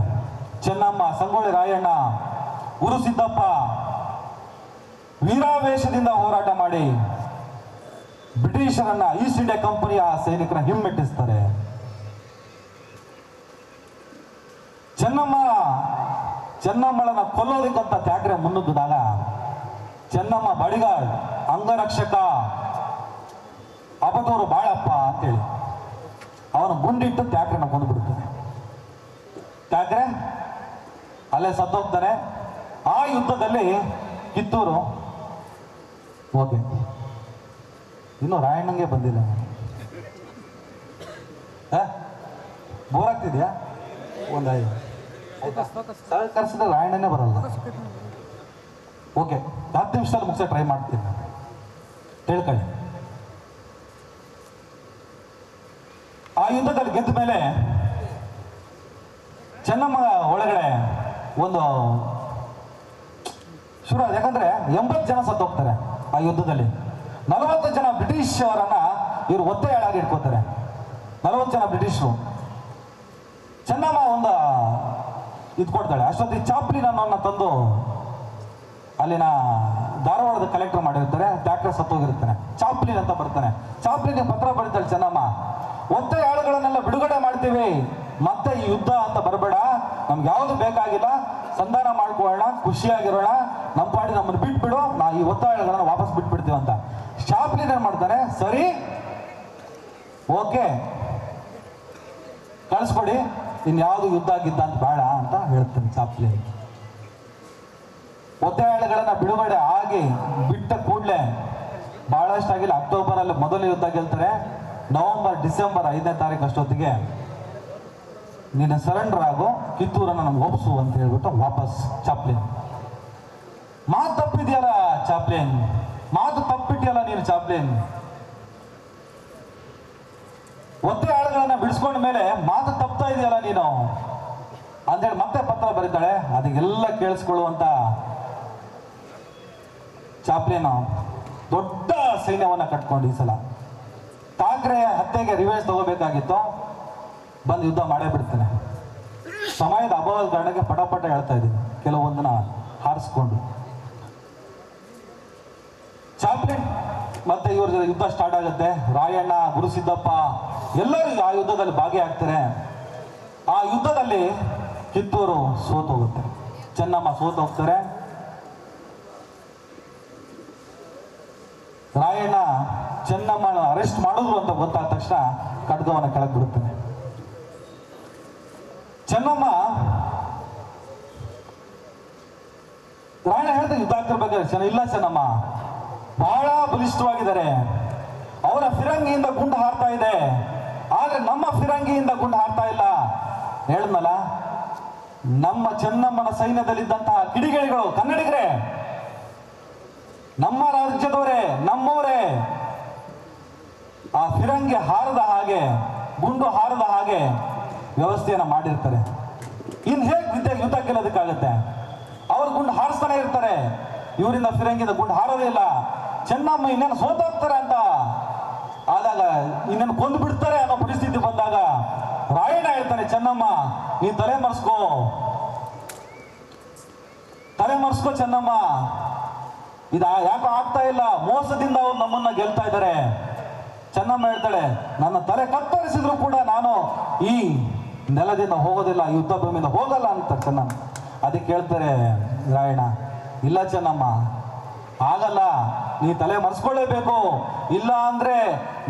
ಚೆನ್ನಮ್ಮ, ಸಂಗೊಳ್ಳಿ ರಾಯಣ್ಣ, ಗುರು ಸಿದ್ದಪ್ಪ ವೀರಾವೇಶದಿಂದ ಹೋರಾಟ ಮಾಡಿ ಬ್ರಿಟಿಷರನ್ನ ಈಸ್ಟ್ ಇಂಡಿಯಾ ಕಂಪನಿಯ ಸೈನಿಕರ ಹಿಮ್ಮೆಟ್ಟಿಸ್ತಾರೆ. ಚೆನ್ನಮ್ಮ ಚೆನ್ನಮ್ಮಳನ್ನ ಕೊಲ್ಲೋದಕ್ಕಂತ ತ್ಯಾಗ್ರೆ ಮುನ್ನುಗ್ಗಿದಾಗ ಚೆನ್ನಮ್ಮ ಬಡಿಗಾಳ್, ಅಂಗರಕ್ಷಕ ಅಬದೂರು ಬಾಳಪ್ಪ ಅಂತೇಳಿ ಅವನು ಗುಂಡಿಟ್ಟು ತ್ಯಾಗ್ರೆನ ಕೊಂದುಬಿಡ್ತಾನೆ. ತ್ಯಾಗ್ರೆ, ಅಲ್ಲೇ ಸತ್ತೋಗ್ತಾನೆ. ಆ ಯುದ್ಧದಲ್ಲಿ ಕಿತ್ತೂರು, ಓಕೆ. ಇನ್ನು ರಾಯಣ್ಣಂಗೆ ಬಂದಿಲ್ಲ. ಬೋರ್ ಆಗ್ತಿದ್ಯಾ? ಕರೆಸಿದ್ರೆ ರಾಯಣ್ಣನೇ ಬರಲ್ಲ. ಓಕೆ ಹತ್ತು ನಿಮಿಷದಲ್ಲಿ ಮುಗಿಸ ಟ್ರೈ ಮಾಡ್ತೀನಿ ಹೇಳ್ಕೊಳ್ಳಿ ಆ ಯುದ್ಧದಲ್ಲಿ ಗೆದ್ದ ಮೇಲೆ ಚೆನ್ನಮ್ಮ ಒಳಗಡೆ ಒಂದು ಶುರು ಆದ ಯಾಕಂದ್ರೆ ಎಂಬತ್ತು ಜನ ಸತ್ತು ಹೋಗ್ತಾರೆ ಆ ಯುದ್ಧದಲ್ಲಿ. ನಲವತ್ತು ಜನ ಬ್ರಿಟಿಷ್ ಅವರನ್ನ ಇವರು ಒತ್ತೆ ಹಾಳಾಗಿ ಇಟ್ಕೋತಾರೆ ನಲವತ್ತು ಜನ ಬ್ರಿಟಿಷರು. ಚೆನ್ನಮ್ಮ ಒಂದು ಇದು ಕೊಡ್ತಾಳೆ ಅಷ್ಟೊತ್ತಿಗೆ ಚಾಪ್ಲಿನ ನನ್ನ ತಂದು ಅಲ್ಲಿನ ಧಾರವಾಡದ ಕಲೆಕ್ಟರ್ ಮಾಡಿರ್ತಾರೆ. ಡಾಕ್ಟರ್ ಸತ್ತೋಗಿರ್ತಾನೆ. ಚಾಪ್ಲಿನ್ ಅಂತ ಬರ್ತಾನೆ. ಚಾಪ್ಲಿನ್ ಪತ್ರ ಬರೀತಾಳೆ, ಚೆನ್ನಮ್ಮ ಒತ್ತೆ ಆಳುಗಳನ್ನೆಲ್ಲ ಬಿಡುಗಡೆ ಮಾಡ್ತೀವಿ. ಮತ್ತೆ ಈ ಯುದ್ಧ ಅಂತ ಬರಬೇಡ. ನಮ್ಗೆ ಯಾವುದು ಬೇಕಾಗಿಲ್ಲ. ಸಂಧಾನ ಮಾಡ್ಕೊಳ್ಳೋಣ, ಖುಷಿಯಾಗಿರೋಣ. ನಮ್ಮ ಪಾಡಿ ನಮ್ಮನ್ನು ಬಿಟ್ಬಿಡು. ನಾ ಈ ಒತ್ತಾಯಗಳನ್ನ ವಾಪಸ್ ಬಿಟ್ಬಿಡ್ತೀವಿ ಅಂತ. ಶಾಪ್ಲಿನ್ ಏನ್ ಮಾಡ್ತಾನೆ? ಸರಿ, ಓಕೆ. ಕಳಿಸ್ಕೊಡಿ ಇನ್ಯಾವುದು ಯುದ್ಧ ಆಗಿದ್ದ ಅಂತ ಬೇಡ ಅಂತ ಹೇಳ್ತಾನೆ ಚಾಪ್ಲಿನ್ ಒತ್ತಾಯಗಳನ್ನು ಬಿಡುಗಡೆ ಆಗಿ ಬಿಟ್ಟ ಕೂಡಲೇ ಬಹಳಷ್ಟಾಗಿಲ್ಲ ಅಕ್ಟೋಬರ್ ಅಲ್ಲಿ ಮೊದಲ ಯುದ್ಧ ಗೆಲ್ತಾರೆ, ನವೆಂಬರ್, ಡಿಸೆಂಬರ್ ಐದನೇ ತಾರೀಕು ಅಷ್ಟೊತ್ತಿಗೆ ನೀನು ಸರೆಂಡರ್ ಆಗು, ಕಿತ್ತೂರನ್ನ ನಮ್ಗೆ ಒಪ್ಸು ಅಂತ ಹೇಳ್ಬಿಟ್ಟು ವಾಪಸ್ ಚಾಪ್ಲಿನ್. ಮಾತು ತಪ್ಪಿದೆಯಲ್ಲ ಚಾಪ್ಲಿನ್? ಮಾತು ತಪ್ಪಿಟ್ಟಿಯಲ್ಲ ನೀನು ಚಾಪ್ಲಿನ್? ಒತ್ತೆ ಆಳುಗಳನ್ನ ಬಿಡಿಸ್ಕೊಂಡ ಮೇಲೆ ಮಾತು ತಪ್ತಾ ಇದೆಯಲ್ಲ ನೀನು? ಅಂತೇಳಿ ಮತ್ತೆ ಪತ್ರ ಬರೀತಾಳೆ. ಅದಕ್ಕೆಲ್ಲ ಕೇಳಿಸ್ಕೊಳ್ಳುವಂತ ಚಾಪ್ಲಿನ್ ದೊಡ್ಡ ಸೈನ್ಯವನ್ನ ಕಟ್ಕೊಂಡು ಈ ಸಲ. ಠಾಕ್ರೆ ಹತ್ಯೆಗೆ ರಿವೇಜ್ ತಗೋಬೇಕಾಗಿತ್ತು. ಬಂದು ಯುದ್ಧ ಮಾಡೇ ಬಿಡ್ತಾನೆ. ಸಮಯದ ಅಭಾವದ ಕಾರಣಕ್ಕೆ ಪಟ ಪಟ ಹೇಳ್ತಾ ಇದ್ದೀನಿ. ಕೆಲವೊಂದನ್ನ ಹಾರಿಸ್ಕೊಂಡು. ಚಾಪ್ಲಿನ್ ಮತ್ತೆ ಇವ್ರ ಜೊತೆ ಯುದ್ಧ ಸ್ಟಾರ್ಟ್ ಆಗುತ್ತೆ. ರಾಯಣ್ಣ, ಗುರುಸಿದ್ದಪ್ಪ ಎಲ್ಲರೂ ಆ ಯುದ್ಧದಲ್ಲಿ ಭಾಗಿಯಾಗ್ತಾರೆ. ಆ ಯುದ್ಧದಲ್ಲಿ ಕಿತ್ತೂರು ಸೋತೋಗುತ್ತೆ. ಚೆನ್ನಮ್ಮ ಸೋತೋಗ್ತಾರೆ. ರಾಯಣ್ಣ ಚೆನ್ನಮ್ಮನ ಅರೆಸ್ಟ್ ಮಾಡಿದ್ರು ಅಂತ ಗೊತ್ತಾದ ತಕ್ಷಣ ಕಡ್ಗವನ್ನು ಕೆಳಗೆ ಬಿಡುತ್ತಾನೆ ಚೆನ್ನಮ್ಮ ರಾಯಣ್ಣ ಹೇಳ್ತಾರೆ ಯುದ್ಧ ಬಗ್ಗೆ ಚೆನ್ನ, ಇಲ್ಲ ಚೆನ್ನಮ್ಮ. ಬಹಳ ಬಲಿಷ್ಠವಾಗಿದ್ದಾರೆ. ಅವರ ಫಿರಂಗಿಯಿಂದ ಗುಂಡು ಹಾರ್ತಾ ಇದೆ. ಆದ್ರೆ ನಮ್ಮ ಫಿರಂಗಿಯಿಂದ ಗುಂಡು ಹಾರ್ತಾ ಇಲ್ಲ. ಹೇಳಿದ್ನಲ್ಲ, ನಮ್ಮ ಚೆನ್ನಮ್ಮನ ಸೈನ್ಯದಲ್ಲಿದ್ದಂತಹ ಕಿಡಿಗೇಡಿಗಳು, ಕನ್ನಡಿಗರೇ, ನಮ್ಮ ರಾಜ್ಯದವರೇ, ನಮ್ಮವರೇ, ಆ ಫಿರಂಗಿ ಹಾರದ ಹಾಗೆ, ಗುಂಡು ಹಾರದ ಹಾಗೆ ವ್ಯವಸ್ಥೆಯನ್ನ ಮಾಡಿರ್ತಾರೆ. ಇನ್ ಹೇಗೆ ವಿದ್ಯೆ ಯುದ್ಧ ಗೆಲ್ಲೋದಕ್ಕಾಗತ್ತೆ? ಅವ್ರು ಗುಂಡು ಹಾರಿಸ್ತಾನೆ ಇರ್ತಾರೆ. ಇವರಿಂದ ಫಿರಂಗಿಯಿಂದ ಗುಂಡು ಹಾರೋದೇ ಇಲ್ಲ. ಚೆನ್ನಮ್ಮ ಇನ್ನೇನು ಸೋತೋಗ್ತಾರೆ ಅಂತ ಆದಾಗ ಇನ್ನೇನು ಕೊಂದು ಬಿಡ್ತಾರೆ ಅನ್ನೋ ಪರಿಸ್ಥಿತಿ ಬಂದಾಗ ರಾಯಣ್ಣ ಹೇಳ್ತಾನೆ, ಚೆನ್ನಮ್ಮ, ನೀನ್ ತಲೆ ಮರೆಸ್ಕೋ. ತಲೆ ಮರೆಸ್ಕೋ ಚೆನ್ನಮ್ಮ. ಇದು ಯಾಕೋ ಆಗ್ತಾ ಇಲ್ಲ? ಮೋಸದಿಂದ ಅವ್ರು ನಮ್ಮನ್ನ ಗೆಲ್ತಾ ಇದ್ದಾರೆ. ಚೆನ್ನಮ್ಮ ಹೇಳ್ತಾಳೆ, ನನ್ನ ತಲೆ ಕತ್ತರಿಸಿದ್ರು ಕೂಡ ನಾನು ಈ ನೆಲದಿಂದ ಹೋಗೋದಿಲ್ಲ ಯುದ್ಧ ಭೂಮಿಯಿಂದ ಹೋಗಲ್ಲ ಅಂತ ಚೆನ್ನಮ್ಮ. ಅದಕ್ಕೆ ಹೇಳ್ತಾರೆ ರಾಯಣ್ಣ, ಇಲ್ಲ ಚೆನ್ನಮ್ಮ ಆಗಲ್ಲ, ನೀ ತಲೆ ಮರೆಸ್ಕೊಳ್ಳೇಬೇಕು. ಇಲ್ಲ ಅಂದ್ರೆ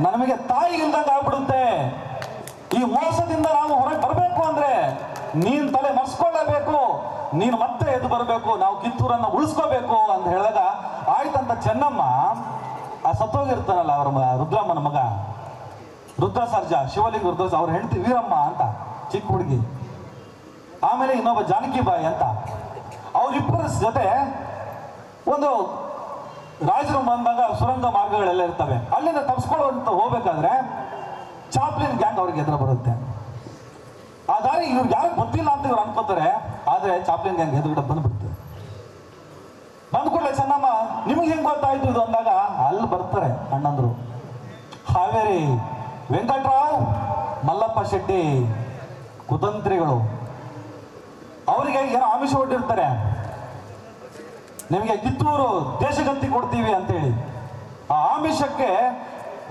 ನಮಗೆ ತಾಯಿ ಇಲ್ದಂಗೆ ಆಗ್ಬಿಡುತ್ತೆ. ಈ ಮೋಸದಿಂದ ನಾವು ಹೊರಗೆ ಬರಬೇಕು ಅಂದ್ರೆ ನೀನ್ ತಲೆ ಮರೆಸ್ಕೊಳ್ಳೇಬೇಕು. ನೀನು ಮತ್ತೆ ಎದ್ದು ಬರಬೇಕು. ನಾವು ಕಿತ್ತೂರನ್ನ ಉಳಿಸ್ಕೋಬೇಕು ಅಂತ ಹೇಳಿದಾಗ, ಆಯ್ತಂತ ಚೆನ್ನಮ್ಮ, ಆ ಸತ್ತೋಗಿರ್ತಾನಲ್ಲ ಅವ್ರ ರುದ್ರಮ್ಮನ ಮಗ. ರುದ್ರ ಸರ್ಜ ಶಿವಲಿಂಗ ರುದ್ರ ಅವ್ರ ಹೆಂಡತಿ ವೀರಮ್ಮ ಅಂತ, ಚಿಕ್ಕ ಹುಡುಗಿ. ಆಮೇಲೆ ಇನ್ನೊಬ್ಬ ಜಾನಕಿ ಬಾಯಿ ಅಂತ. ಅವರಿಬ್ಬರ ಜೊತೆ ಒಂದು ರಾಜರು ಬಂದಾಗ ಸುರಂಗ ಮಾರ್ಗಗಳೆಲ್ಲ ಇರ್ತವೆ. ಅಲ್ಲಿಂದ ತಪ್ಪಿಸ್ಕೊಳ್ಳುವಂತ ಹೋಗ್ಬೇಕಾದ್ರೆ ಚಾಪ್ಲಿನ್ ಗ್ಯಾಂಗ್ ಅವ್ರಿಗೆ ಎದುರು ಬರುತ್ತೆ. ಆ ದಾರಿ ಇವ್ರಿಗೆ ಯಾರು ಗೊತ್ತಿಲ್ಲ ಅಂತ ಇವ್ರು ಅನ್ಕೋತಾರೆ, ಆದ್ರೆ ಚಾಪ್ಲಿನ್ ಗ್ಯಾಂಗ್ ಎದುರುಗಡೆ ಬಂದ್ಬಿಡ್ತಾರೆ ಬಂದ ಕೂಡಲೇ ಚೆನ್ನಮ್ಮ, ನಿಮ್ಗೆ ಹೆಂಗ್ ಗೊತ್ತಾಯ್ತು ಇದು ಅಂದಾಗ, ಅಲ್ಲಿ ಬರ್ತಾರೆ ಅಣ್ಣಂದ್ರು. ಹಾವೇರಿ, ವೆಂಕಟರಾವ್, ಮಲ್ಲಪ್ಪ ಶೆಟ್ಟಿ, ಕುತಂತ್ರಿಗಳು. ಅವರಿಗೆ ಏನೋ ಆಮಿಷ ಒಡ್ಡಿರ್ತಾರೆ ನಿಮಗೆ ಕಿತ್ತೂರು ದೇಶಗತಿ ಕೊಡ್ತೀವಿ ಅಂತೇಳಿ. ಆ ಆಮಿಷಕ್ಕೆ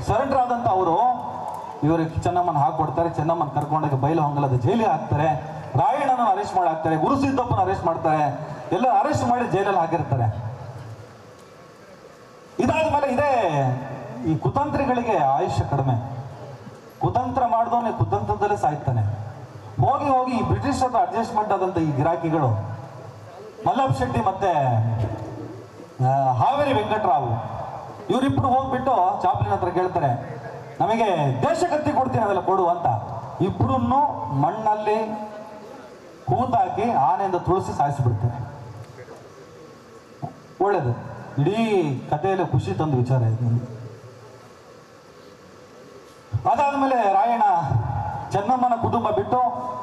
ಸರೆಂಡರ್ ಆದಂತ ಅವರು ಇವರಿಗೆ ಚೆನ್ನಮ್ಮನ ಹಾಕೊಡ್ತಾರೆ ಚೆನ್ನಮ್ಮನ ಕರ್ಕೊಂಡೋಗಿ ಬಯಲು ಹೊಂಗಲದ ಜೈಲಿಗೆ ಹಾಕ್ತಾರೆ ರಾಯಣ್ಣನ ಅರೆಸ್ಟ್ ಮಾಡಿ ಹಾಕ್ತಾರೆ, ಗುರು ಸಿದ್ದಪ್ಪನ ಅರೆಸ್ಟ್ ಮಾಡ್ತಾರೆ ಎಲ್ಲ ಅರೆಸ್ಟ್ ಮಾಡಿ ಜೈಲಲ್ಲಿ ಹಾಕಿರ್ತಾರೆ. ಇದಾದ ಮೇಲೆ ಇದೇ ಈ ಕುತಂತ್ರಿಗಳಿಗೆ ಆಯುಷ್ಯ ಕಡಿಮೆ. ಕುತಂತ್ರ ಮಾಡಿದವನೇ ಕುತಂತ್ರದಲ್ಲೇ ಸಾಯ್ತಾನೆ. ಹೋಗಿ ಹೋಗಿ ಈ ಬ್ರಿಟಿಷ್ ಹತ್ರ ಅಡ್ಜಸ್ಟ್ಮೆಂಟ್ ಆದಂತ ಈ ಗಿರಾಕಿಗಳು ಮಲ್ಲಪ್ಪ ಶೆಟ್ಟಿ ಮತ್ತೆ ಹಾವೇರಿ ವೆಂಕಟರಾವ್, ಇವರಿಬ್ರು ಹೋಗ್ಬಿಟ್ಟು ಚಾಪ್ಲಿನ್ ಹತ್ರ ಕೇಳ್ತಾರೆ, ನಮಗೆ ದೇಶಗತಿ ಕೊಡ್ತೀನಿ ಅದೆಲ್ಲ ಕೊಡು ಅಂತ. ಇಬ್ರು ಮಣ್ಣಲ್ಲಿ ಕೂತಾಕಿ ಆನೆಯಿಂದ ತುಳಸಿ ಸಾಯಿಸಿಬಿಡ್ತಾರೆ. ಒಳ್ಳೇದು. ಇಡೀ ಕಥೆಯಲ್ಲಿ ಖುಷಿ ತಂದು ವಿಚಾರ ಇದು. ಅದಾದ್ಮೇಲೆ ರಾಯಣ್ಣ ಚೆನ್ನಮ್ಮನ ಕುಟುಂಬ ಬಿಟ್ಟು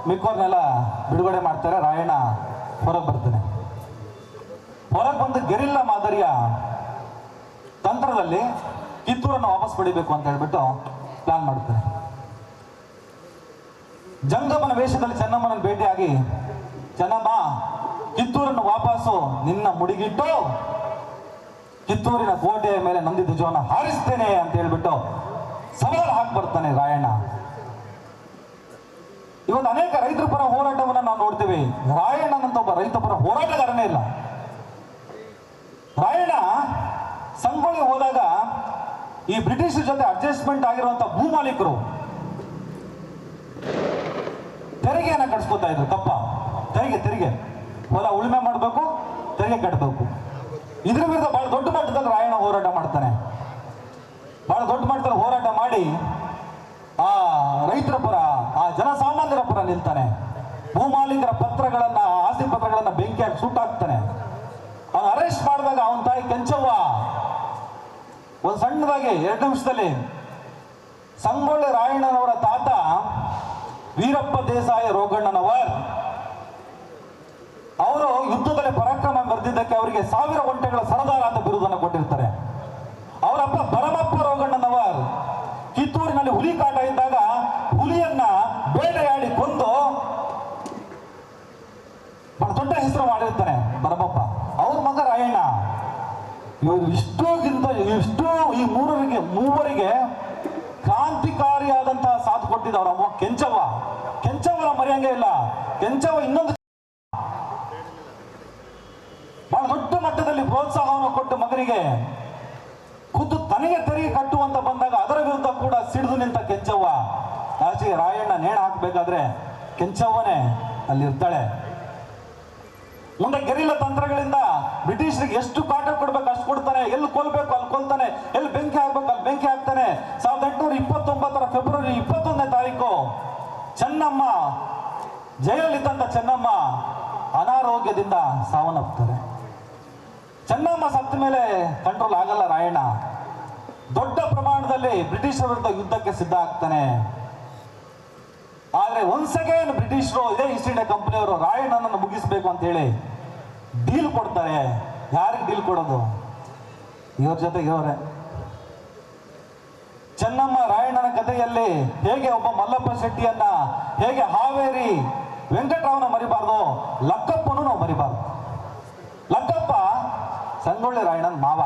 ಮಿಕ್ಕೋರ್ನೆಲ್ಲ ಬಿಡುಗಡೆ ಮಾಡ್ತಾರೆ. ರಾಯಣ್ಣ ಹೊರಗೆ ಬರ್ತಾನೆ. ಹೊರಗೆ ಬಂದು ಗೆರಿಲ್ಲ ಮಾದರಿಯ ತಂತ್ರದಲ್ಲಿ ಕಿತ್ತೂರನ್ನು ವಾಪಸ್ ಪಡಿಬೇಕು ಅಂತ ಹೇಳ್ಬಿಟ್ಟು ಪ್ಲಾನ್ ಮಾಡ್ತಾರೆ. ಜಂಗಮನ ವೇಷದಲ್ಲಿ ಚೆನ್ನಮ್ಮನ ಭೇಟಿಯಾಗಿ, ಚೆನ್ನಮ್ಮ, ಕಿತ್ತೂರನ್ನು ವಾಪಸ್ಸು. ನಿನ್ನ ಮುಡಿಗಿಟ್ಟು ಕಿತ್ತೂರಿನ ಕೋಟೆಯ ಮೇಲೆ ನಂದಿ ಧ್ವಜವನ್ನು ಹಾರಿಸ್ತೇನೆ ಅಂತ ಹೇಳ್ಬಿಟ್ಟು ಸವಾಲು ಹಾಕಿ ಬರ್ತಾನೆ ರಾಯಣ್ಣ. ಇವತ್ತು ಅನೇಕ ರೈತರ ಪರ ಹೋರಾಟವನ್ನು ನಾವು ನೋಡ್ತೀವಿ. ರಾಯಣ್ಣನಂತ ಒಬ್ಬ ರೈತ ಪರ ಹೋರಾಟಗಾರನೇ ಇಲ್ಲ. ರಾಯಣ್ಣ, ಸಂಗೊಳ್ಳಿ ಹೋದಾಗ ಈ ಬ್ರಿಟಿಷರ ಜೊತೆ ಅಡ್ಜಸ್ಟ್ಮೆಂಟ್ ಆಗಿರುವಂತ ಭೂಮಾಲೀಕರು ತೆರಿಗೆಯನ್ನ ಕಟ್ಸ್ಕೊತಾ ಇದ್ರು, ತಪ್ಪ. ತೆರಿಗೆ ತೆರಿಗೆ. ಹೊಲ ಉಳುಮೆ ಮಾಡಬೇಕು, ತೆರಿಗೆ ಕಟ್ಟಬೇಕು ಇದ್ರ ವಿರುದ್ಧ ಬಹಳ ದೊಡ್ಡ ಮಟ್ಟದಲ್ಲಿ ರಾಯಣ್ಣ ಹೋರಾಟ ಮಾಡ್ತಾನೆ. ಬಹಳ ದೊಡ್ಡ ಮಟ್ಟದಲ್ಲಿ ಹೋರಾಟ ಮಾಡಿ ಆ ರೈತರ ಪರ, ಆ ಜನಸಾಮಾನ್ಯರ ಪರ ನಿಲ್ತಾನೆ. ಭೂಮಾಲೀಕರ ಪತ್ರಗಳನ್ನ, ಆಸ್ತಿ ಪತ್ರಗಳನ್ನ ಬೆಂಕಿ ಹಾಕಿ ಸುಟ್ಟಾಕ್ತಾನೆ ಅರೆಸ್ಟ್ ಮಾಡಿದಾಗ ಅವನ ತಾಯಿ ಕೆಂಚವ್ವ. ಒಂದು ಸಣ್ಣದಾಗಿ, ಎರಡು ನಿಮಿಷದಲ್ಲಿ. ಸಂಗೊಳ್ಳಿ ರಾಯಣ್ಣನವರ ತಾತ ವೀರಪ್ಪ ದೇಸಾಯಿ ರೋಗಣ್ಣನವರ್. ಅವರು ಯುದ್ಧದಲ್ಲಿ ಪರಾಕ್ರಮ ಬರೆದಿದ್ದಕ್ಕೆ ಅವರಿಗೆ ಸಾವಿರ ಒಂಟೆಗಳ ಸರದಾರ ಅಂತ ಬಿರುದನ್ನು ಕೊಟ್ಟಿರ್ತಾರೆ. ಅವರಪ್ಪ ಪರಮಪ್ಪ ರೋಗಣ್ಣನವರ್ ಕಿತ್ತೂರಿನಲ್ಲಿ ಹುಲಿ ಕಾಟ ಇದ್ದಾಗ ಹುಲಿಯನ್ನ ಬೇಟೆಯಾಡಿ ಕೊಂದು ಬಹಳ ದೊಡ್ಡ ಹೆಸರು ಮಾಡಿರ್ತಾನೆ ಭರಮಪ್ಪ ಅವ್ರ ಮಗ ರಾಯಣ್ಣ ಇವರು ಇಷ್ಟೋಗಿಂತ ಇಷ್ಟು ಈ ಮೂರರಿಗೆ, ಮೂವರಿಗೆ ಕ್ರಾಂತಿಕಾರಿಯಾದಂತಹ ಸಾಥ್ ಅಮ್ಮ. ಕೆಂಚವ್ವ. ಕೆಂಚವ್ವನ ಮರೆಯಂಗೆ ಇಲ್ಲ. ಕೆಂಚವ್ವ ಇನ್ನೊಂದು ಬಹಳ ದೊಡ್ಡ ಮಟ್ಟದಲ್ಲಿ ಪ್ರೋತ್ಸಾಹವನ್ನು ಕೊಟ್ಟು ಮಗನಿಗೆ ಖುದ್ದು ತನಗೆ ತೆರಿಗೆ ಕಟ್ಟುವಂತ ಬಂದಾಗ ಅದರ ವಿರುದ್ಧ ಕೂಡ ಸಿಡಿದು ನಿಂತ ಕೆಂಚವ್ವ. ಲಾಸ್ಟಿಗೆ ರಾಯಣ್ಣ ನೇಣ ಹಾಕಬೇಕಾದ್ರೆ ಕೆಂಚವ್ವನೇ ಅಲ್ಲಿರ್ತಾಳೆ. ಮುಂದೆ ಗೆರಿಲ್ಲ ತಂತ್ರಗಳಿಂದ ಬ್ರಿಟಿಷರಿಗೆ ಎಷ್ಟು ಪಾಠ ಕೊಡ್ಬೇಕು, ಅಷ್ಟು ಕೊಡ್ತಾನೆ. ಎಲ್ಲಿ ಕೊಲ್ಬೇಕು, ಅಲ್ಲಿ ಕೊಲ್ತಾನೆ. ಎಲ್ಲಿ ಬೆಂಕಿ ಹಾಕ್ಬೇಕು, ಅಲ್ಲಿ ಬೆಂಕಿ ಹಾಕ್ತಾನೆ. ಸಾವಿರದ ಎಂಟುನೂರ ಇಪ್ಪತ್ತೊಂಬತ್ತರ ಫೆಬ್ರವರಿ ಇಪ್ಪತ್ತೊಂದನೇ ತಾರೀಕು, ಚೆನ್ನಮ್ಮ ಜೈಲಲ್ಲಿದ್ದಂತ ಚೆನ್ನಮ್ಮ ಅನಾರೋಗ್ಯದಿಂದ ಸಾವನ್ನಪ್ತಾರೆ ಚೆನ್ನಮ್ಮ ಸತ್ತ ಮೇಲೆ ಕಂಟ್ರೋಲ್ ಆಗಲ್ಲ, ರಾಯಣ್ಣ. ದೊಡ್ಡ ಪ್ರಮಾಣದಲ್ಲಿ ಬ್ರಿಟಿಷರ ವಿರುದ್ಧ ಯುದ್ಧಕ್ಕೆ ಸಿದ್ಧ ಆಗ್ತಾನೆ. ಆದ್ರೆ ಒನ್ಸ್ ಅಗೇನ್ ಬ್ರಿಟಿಷರು ಇದೇ ಈಸ್ಟ್ ಇಂಡಿಯಾ ಕಂಪನಿಯವರು ರಾಯಣ್ಣನನ್ನು ಮುಗಿಸ್ಬೇಕು ಅಂತ ಹೇಳಿ ಡೀಲ್ ಕೊಡ್ತಾರೆ. ಯಾರಿಗೆ ಡೀಲ್ ಕೊಡೋದು? ಇವ್ರ ಜೊತೆಗೆ ಇವರೇ ಚೆನ್ನಮ್ಮ ರಾಯಣ್ಣನ ಕಥೆಯಲ್ಲಿ ಹೇಗೆ ಒಬ್ಬ ಮಲ್ಲಪ್ಪ ಶೆಟ್ಟಿಯನ್ನ ಹೇಗೆ ಹಾವೇರಿ ವೆಂಕಟರಾವನ ಮರಿಬಾರ್ದು, ಲಕ್ಕಪ್ಪನು ನಾವು ಮರಿಬಾರ್ದು. ಲಕ್ಕಪ್ಪ ಸಂಗೊಳ್ಳಿ ರಾಯಣ್ಣನ ಮಾವ.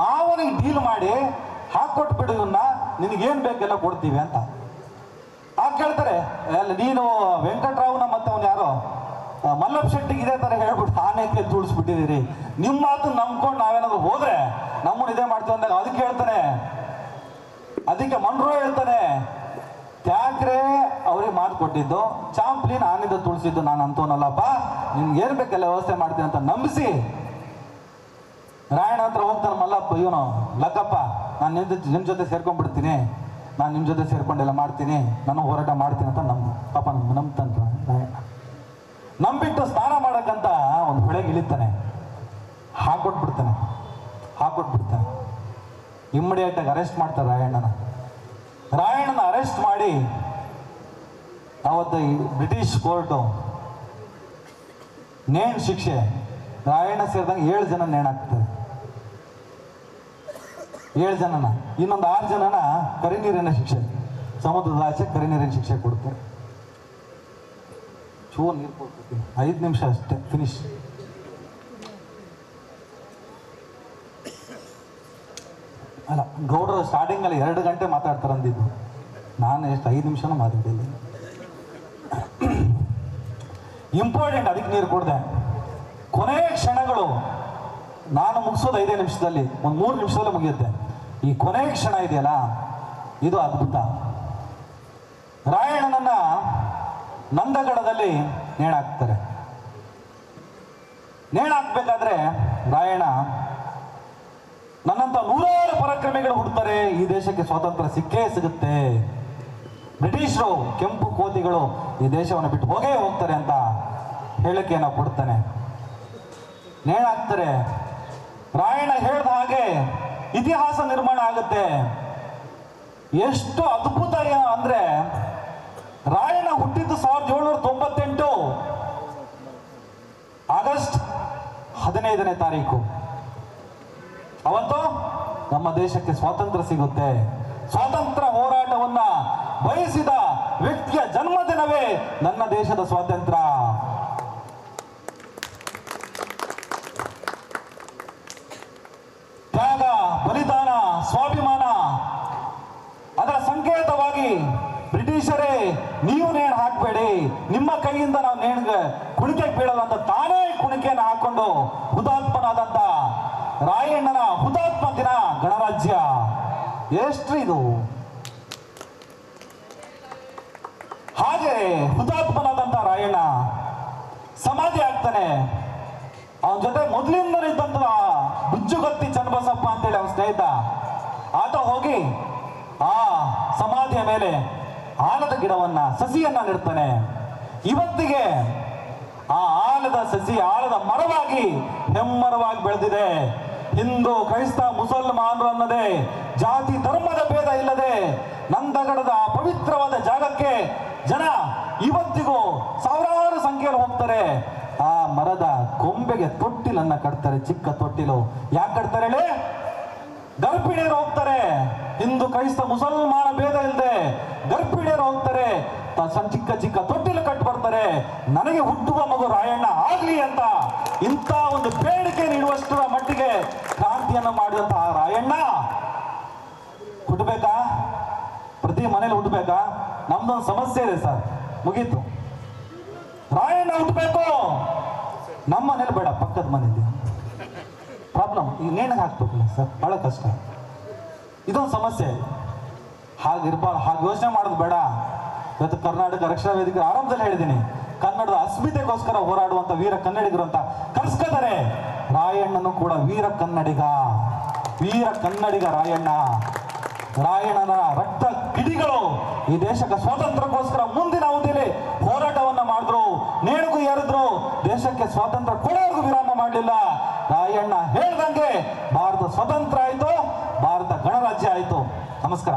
ಮಾವನಿಗೆ ಡೀಲ್ ಮಾಡಿ ಹಾಕೊಟ್ಬಿಡು ಇವನ್ನ ನಿನಗೇನು ಬೇಕೆಲ್ಲ ಕೊಡ್ತೀವಿ ಅಂತ. ಅಲ್ಲ ನೀನು ವೆಂಕಟರಾವ್ನ ಮತ್ತವನು ಯಾರೋ? ಮಲ್ಲಪ್ಪ ಶೆಟ್ಟಿಗೆ ಇದೇ ತರ ಹೇಳ್ಬಿಟ್ಟು ಆನೆಗೆ ತುಳಿಸ್ಬಿಟ್ಟಿದ್ದೀರಿ ನಿಮ್ಮ ಮಾತು ನಂಬ್ಕೊಂಡು ನಾವೇನಾದ್ರು ಹೋದ್ರೆ ನಮ್ಮನ್ನ ಇದೇ ಮಾಡ್ತೀವಿ ಅಂದಾಗ ಅದಕ್ಕೆ ಹೇಳ್ತಾನೆ. ಅದಕ್ಕೆ ಮನ್ರೋ ಹೇಳ್ತಾನೆ, ತ್ಯಾಕ್ರೆ ಅವ್ರಿಗೆ ಮಾತು ಕೊಟ್ಟಿದ್ದು ಚಾಂಪ್ಲಿನ್ ಆನಿಂದ ತುಳಿಸಿದ್ದು ನಾನು ಅಂತವನಲ್ಲಪ್ಪ ನಿಮ್ಗೆ ಏನ್ ಬೇಕೆಲ್ಲ ವ್ಯವಸ್ಥೆ ಮಾಡ್ತೀನಿ ಅಂತ ನಂಬಿಸಿ. ರಾಯಣ ಹತ್ರ ಹೋಗ್ತಾನೆ ಮಲ್ಲಪ್ಪ, ಇವನು ಲಕ್ಕಪ್ಪ, ನಾನು ನಿಮ್ ನಿಮ್ಮ ಜೊತೆ ಸೇರ್ಕೊಂಡ್ಬಿಡ್ತೀನಿ. ನಾನು ನಿಮ್ಮ ಜೊತೆ ಸೇರ್ಕೊಂಡೆಲ್ಲ ಮಾಡ್ತೀನಿ. ನಾನು ಹೋರಾಟ ಮಾಡ್ತೀನಿ ಅಂತ ನಂಬ. ಪಾಪ ನಮ್ಮ ನಂಬ್ತಂತ. ನಂಬಿಟ್ಟು ಸ್ನಾನ ಮಾಡಕ್ಕಂತ ಒಂದು ಹೊಳೆಗೆ ಇಳಿತಾನೆ. ಹಾಕೊಟ್ಬಿಡ್ತಾನೆ. ಹಾಕೊಟ್ಬಿಡ್ತಾನೆ. ಇಮ್ಮಿಡಿಯೇಟಾಗಿ ಅರೆಸ್ಟ್ ಮಾಡ್ತಾರೆ ರಾಯಣ್ಣನ. ರಾಯಣ್ಣನ ಅರೆಸ್ಟ್ ಮಾಡಿ ಅವತ್ತು ಈ ಬ್ರಿಟಿಷ್ ಕೋರ್ಟು ನೇಣು ಶಿಕ್ಷೆ. ರಾಯಣ್ಣ ಸೇರಿದಂಗೆ ಏಳು ಜನ ನೇಣಾಕ್ತಾರೆ. ಏಳು ಜನನ, ಇನ್ನೊಂದು ಆರು ಜನನ ಕರಿನೀರಿನ ಶಿಕ್ಷೆ. ಸಮುದ್ರದ ಆಚೆ ಕರಿನೀರಿನ ಶಿಕ್ಷೆ ಕೊಡ್ತಾರೆ. ಚೂರು ನೀರು ಕೊಡ್ತೀನಿ ಐದು ನಿಮಿಷ ಅಷ್ಟೇ ಫಿನಿಶ್ ಅಲ್ಲ, ಗೌಡರು ಸ್ಟಾರ್ಟಿಂಗಲ್ಲಿ ಎರಡು ಗಂಟೆ ಮಾತಾಡ್ತಾರೆ ಅಂದಿದ್ದು. ನಾನು ಎಷ್ಟು ಐದು ನಿಮಿಷನೂ ಮಾತಾಡಿಲ್ಲ. ಇಂಪಾರ್ಟೆಂಟ್ ಅದಕ್ಕೆ ನೀರು ಕೊಡಿದೆ. ಕೊನೆಯ ಕ್ಷಣಗಳು ನಾನು ಮುಗಿಸೋದು ಐದೇ ನಿಮಿಷದಲ್ಲಿ, ಒಂದು ಮೂರು ನಿಮಿಷದಲ್ಲಿ ಮುಗಿಯುತ್ತೆ. ಈ ಕೊನೆ ಕ್ಷಣ ಇದೆಯಲ್ಲ? ಇದು ಅದ್ಭುತ. ರಾಯಣ್ಣನನ್ನ ನಂದಗಡದಲ್ಲಿ ನೇಣಾಕ್ತಾರೆ. ನೇಣಾಕ್ಬೇಕಾದ್ರೆ ರಾಯಣ್ಣ, ನನ್ನಂತ ನೂರಾರು ಪರಾಕ್ರಮಿಗಳು ಹುಡ್ತಾರೆ, ಈ ದೇಶಕ್ಕೆ ಸ್ವಾತಂತ್ರ್ಯ ಸಿಕ್ಕೇ ಸಿಗುತ್ತೆ. ಬ್ರಿಟಿಷರು ಕೆಂಪು ಕೋತಿಗಳು ಈ ದೇಶವನ್ನು ಬಿಟ್ಟು ಹೋಗೇ ಹೋಗ್ತಾರೆ ಅಂತ ಹೇಳಿಕೆಯನ್ನು ಕೊಡ್ತಾನೆ. ನೇಣಾಕ್ತಾರೆ. ರಾಯಣ್ಣ ಹೇಳ್ದ ಹಾಗೆ ಇತಿಹಾಸ ನಿರ್ಮಾಣ ಆಗುತ್ತೆ. ಎಷ್ಟು ಅದ್ಭುತ ಏನು ಅಂದ್ರೆ, ರಾಯಣ್ಣ ಹುಟ್ಟಿದ್ದು ಸಾವಿರದ ಏಳ್ನೂರ ತೊಂಬತ್ತೆಂಟು ಆಗಸ್ಟ್ ಹದಿನೈದನೇ ತಾರೀಕು. ಅವತ್ತು ನಮ್ಮ ದೇಶಕ್ಕೆ ಸ್ವಾತಂತ್ರ್ಯ ಸಿಗುತ್ತೆ. ಸ್ವಾತಂತ್ರ್ಯ ಹೋರಾಟವನ್ನ ಬಯಸಿದ ವ್ಯಕ್ತಿಯ ಜನ್ಮದಿನವೇ ನನ್ನ ದೇಶದ ಸ್ವಾತಂತ್ರ್ಯ. ತ್ಯಾಗ ಬಲಿದಾನ, ಸ್ವಾಭಿಮಾನ. ಅದರ ಸಂಕೇತವಾಗಿ ಬ್ರಿಟಿಷರೇ, ನೀವು ನೇಣು ಹಾಕಬೇಡಿ. ನಿಮ್ಮ ಕೈಯಿಂದ ನಾವು ನೇಣಿಗೆ ಕುಣಿಕೆ ಬೀಳಲ್ಲ ಅಂತ ತಾನೇ ಕುಣಿಕೆಯನ್ನು ಹಾಕೊಂಡು ಹುತಾತ್ಮನಾದಂತ ರಾಯಣ್ಣನ ಹುತಾತ್ಮ ದಿನ ಗಣರಾಜ್ಯ. ಎಷ್ಟ್ರಿ ಇದು? ಹಾಗೆ ಹುತಾತ್ಮನಾದಂತ ರಾಯಣ್ಣ ಸಮಾಧಿ ಆಗ್ತಾನೆ. ಅವನ ಜೊತೆ ಮೊದಲಿಂದ ಇದ್ದಂತ ಬುಜ್ಜುಗತ್ತಿ ಚನ್ನಬಸಪ್ಪ ಅಂತೇಳಿ ಅವನ ಸ್ನೇಹಿತ. ಆತ ಹೋಗಿ ಆ ಸಮಾಧಿಯ ಮೇಲೆ ಆಲದ ಗಿಡವನ್ನ, ಸಸಿಯನ್ನ ನೆಡ್ತಾನೆ. ಇವತ್ತಿಗೆ ಆ ಆಲದ ಸಸಿ, ಆಲದ ಮರವಾಗಿ ಹೆಮ್ಮರವಾಗಿ ಬೆಳೆದಿದೆ. ಹಿಂದೂ ಕ್ರೈಸ್ತ ಮುಸಲ್ಮಾನರು ಅನ್ನದೇ, ಜಾತಿ ಧರ್ಮದ ಭೇದ ಇಲ್ಲದೆ ನಂದಗಡದ ಪವಿತ್ರವಾದ ಜಾಗಕ್ಕೆ ಜನ ಇವತ್ತಿಗೂ ಸಾವಿರಾರು ಸಂಖ್ಯೆಯಲ್ಲಿ ಹೋಗ್ತಾರೆ. ಮರದ ಕೊಂಬೆಗೆ ತೊಟ್ಟಿಲನ್ನ ಕಟ್ತಾರೆ, ಚಿಕ್ಕ ತೊಟ್ಟಿಲು. ಯಾಕೆ ಕಟ್ತಾರೆ ಹೇಳಿ? ಗರ್ಭಿಣಿಯರು ಹೋಗ್ತಾರೆ. ಹಿಂದೂ ಕ್ರೈಸ್ತ ಮುಸಲ್ಮಾನ ಭೇದ ಇಲ್ಲದೆ ಗರ್ಭಿಣಿಯರು ಹೋಗ್ತಾರೆ. ಚಿಕ್ಕ ಚಿಕ್ಕ ತೊಟ್ಟಿಲು ಕಟ್ಟು ಬರ್ತಾರೆ. ನನಗೆ ಹುಟ್ಟುವ ಮಗು ರಾಯಣ್ಣ ಆಗ್ಲಿ ಅಂತ ಇಂಥ ಒಂದು ಬೇಡಿಕೆ ನೀಡುವಷ್ಟರ ಮಟ್ಟಿಗೆ ಕ್ರಾಂತಿಯನ್ನು ಮಾಡಿದಂತಹ ರಾಯಣ್ಣ. ಹುಟ್ಟಬೇಕಾ? ಪ್ರತಿ ಮನೇಲಿ ಹುಟ್ಟಬೇಕಾ? ನಮ್ದೊಂದು ಸಮಸ್ಯೆ ಇದೆ ಸರ್. ಮುಗೀತು. ರಾಯಣ್ಣ ಹುಟ್ಟಬೇಕು. ನಮ್ಮ ಮನೇಲಿ ಬೇಡ, ಪಕ್ಕದ ಮನೇಲಿ. ಪ್ರಾಬ್ಲಮ್ ಈಗ ನೇಣಿಗೆ ಹಾಕ್ಬೇಕಲ್ಲ ಸರ್, ಬಹಳ ಕಷ್ಟ. ಇದೊಂದು ಸಮಸ್ಯೆ. ಹಾಗಿರ್ಬಾರ್ದು ಹಾಗೆ ಯೋಚನೆ ಮಾಡೋದು ಬೇಡ. ಇವತ್ತು ಕರ್ನಾಟಕ ರಕ್ಷಣಾ ವೇದಿಕೆ ಆರಂಭದಲ್ಲಿ ಹೇಳಿದ್ದೀನಿ. ಕನ್ನಡದ ಅಸ್ಮಿತೆಗೋಸ್ಕರ ಹೋರಾಡುವಂತ ವೀರ ಕನ್ನಡಿಗರು ಅಂತ ಕರೆಸ್ಕೋತಾರೆ. ರಾಯಣ್ಣನು ಕೂಡ ವೀರ ಕನ್ನಡಿಗ. ವೀರ ಕನ್ನಡಿಗ ರಾಯಣ್ಣ. ರಾಯಣ್ಣನ ರಕ್ತ ಕಿಡಿಗಳು ಈ ದೇಶಕ್ಕೆ ಸ್ವಾತಂತ್ರ್ಯಕ್ಕೋಸ್ಕರ ಮುಂದಿನ ಅವಧಿಯಲ್ಲಿ ಹೋರಾಟವನ್ನ ಮಾಡಿದ್ರು. ನೇಣುಗು ಏರಿದ್ರು ದೇಶಕ್ಕೆ ಸ್ವಾತಂತ್ರ್ಯ ಕೊಡೋರ್ಗೂ ವಿರಾಮ ಮಾಡಲಿಲ್ಲ. ರಾಯಣ್ಣ ಹೇಳ್ದಂಗೆ ಭಾರತ ಸ್ವತಂತ್ರ ಆಯಿತು, ಭಾರತ ಗಣರಾಜ್ಯ ಆಯಿತು. ನಮಸ್ಕಾರ.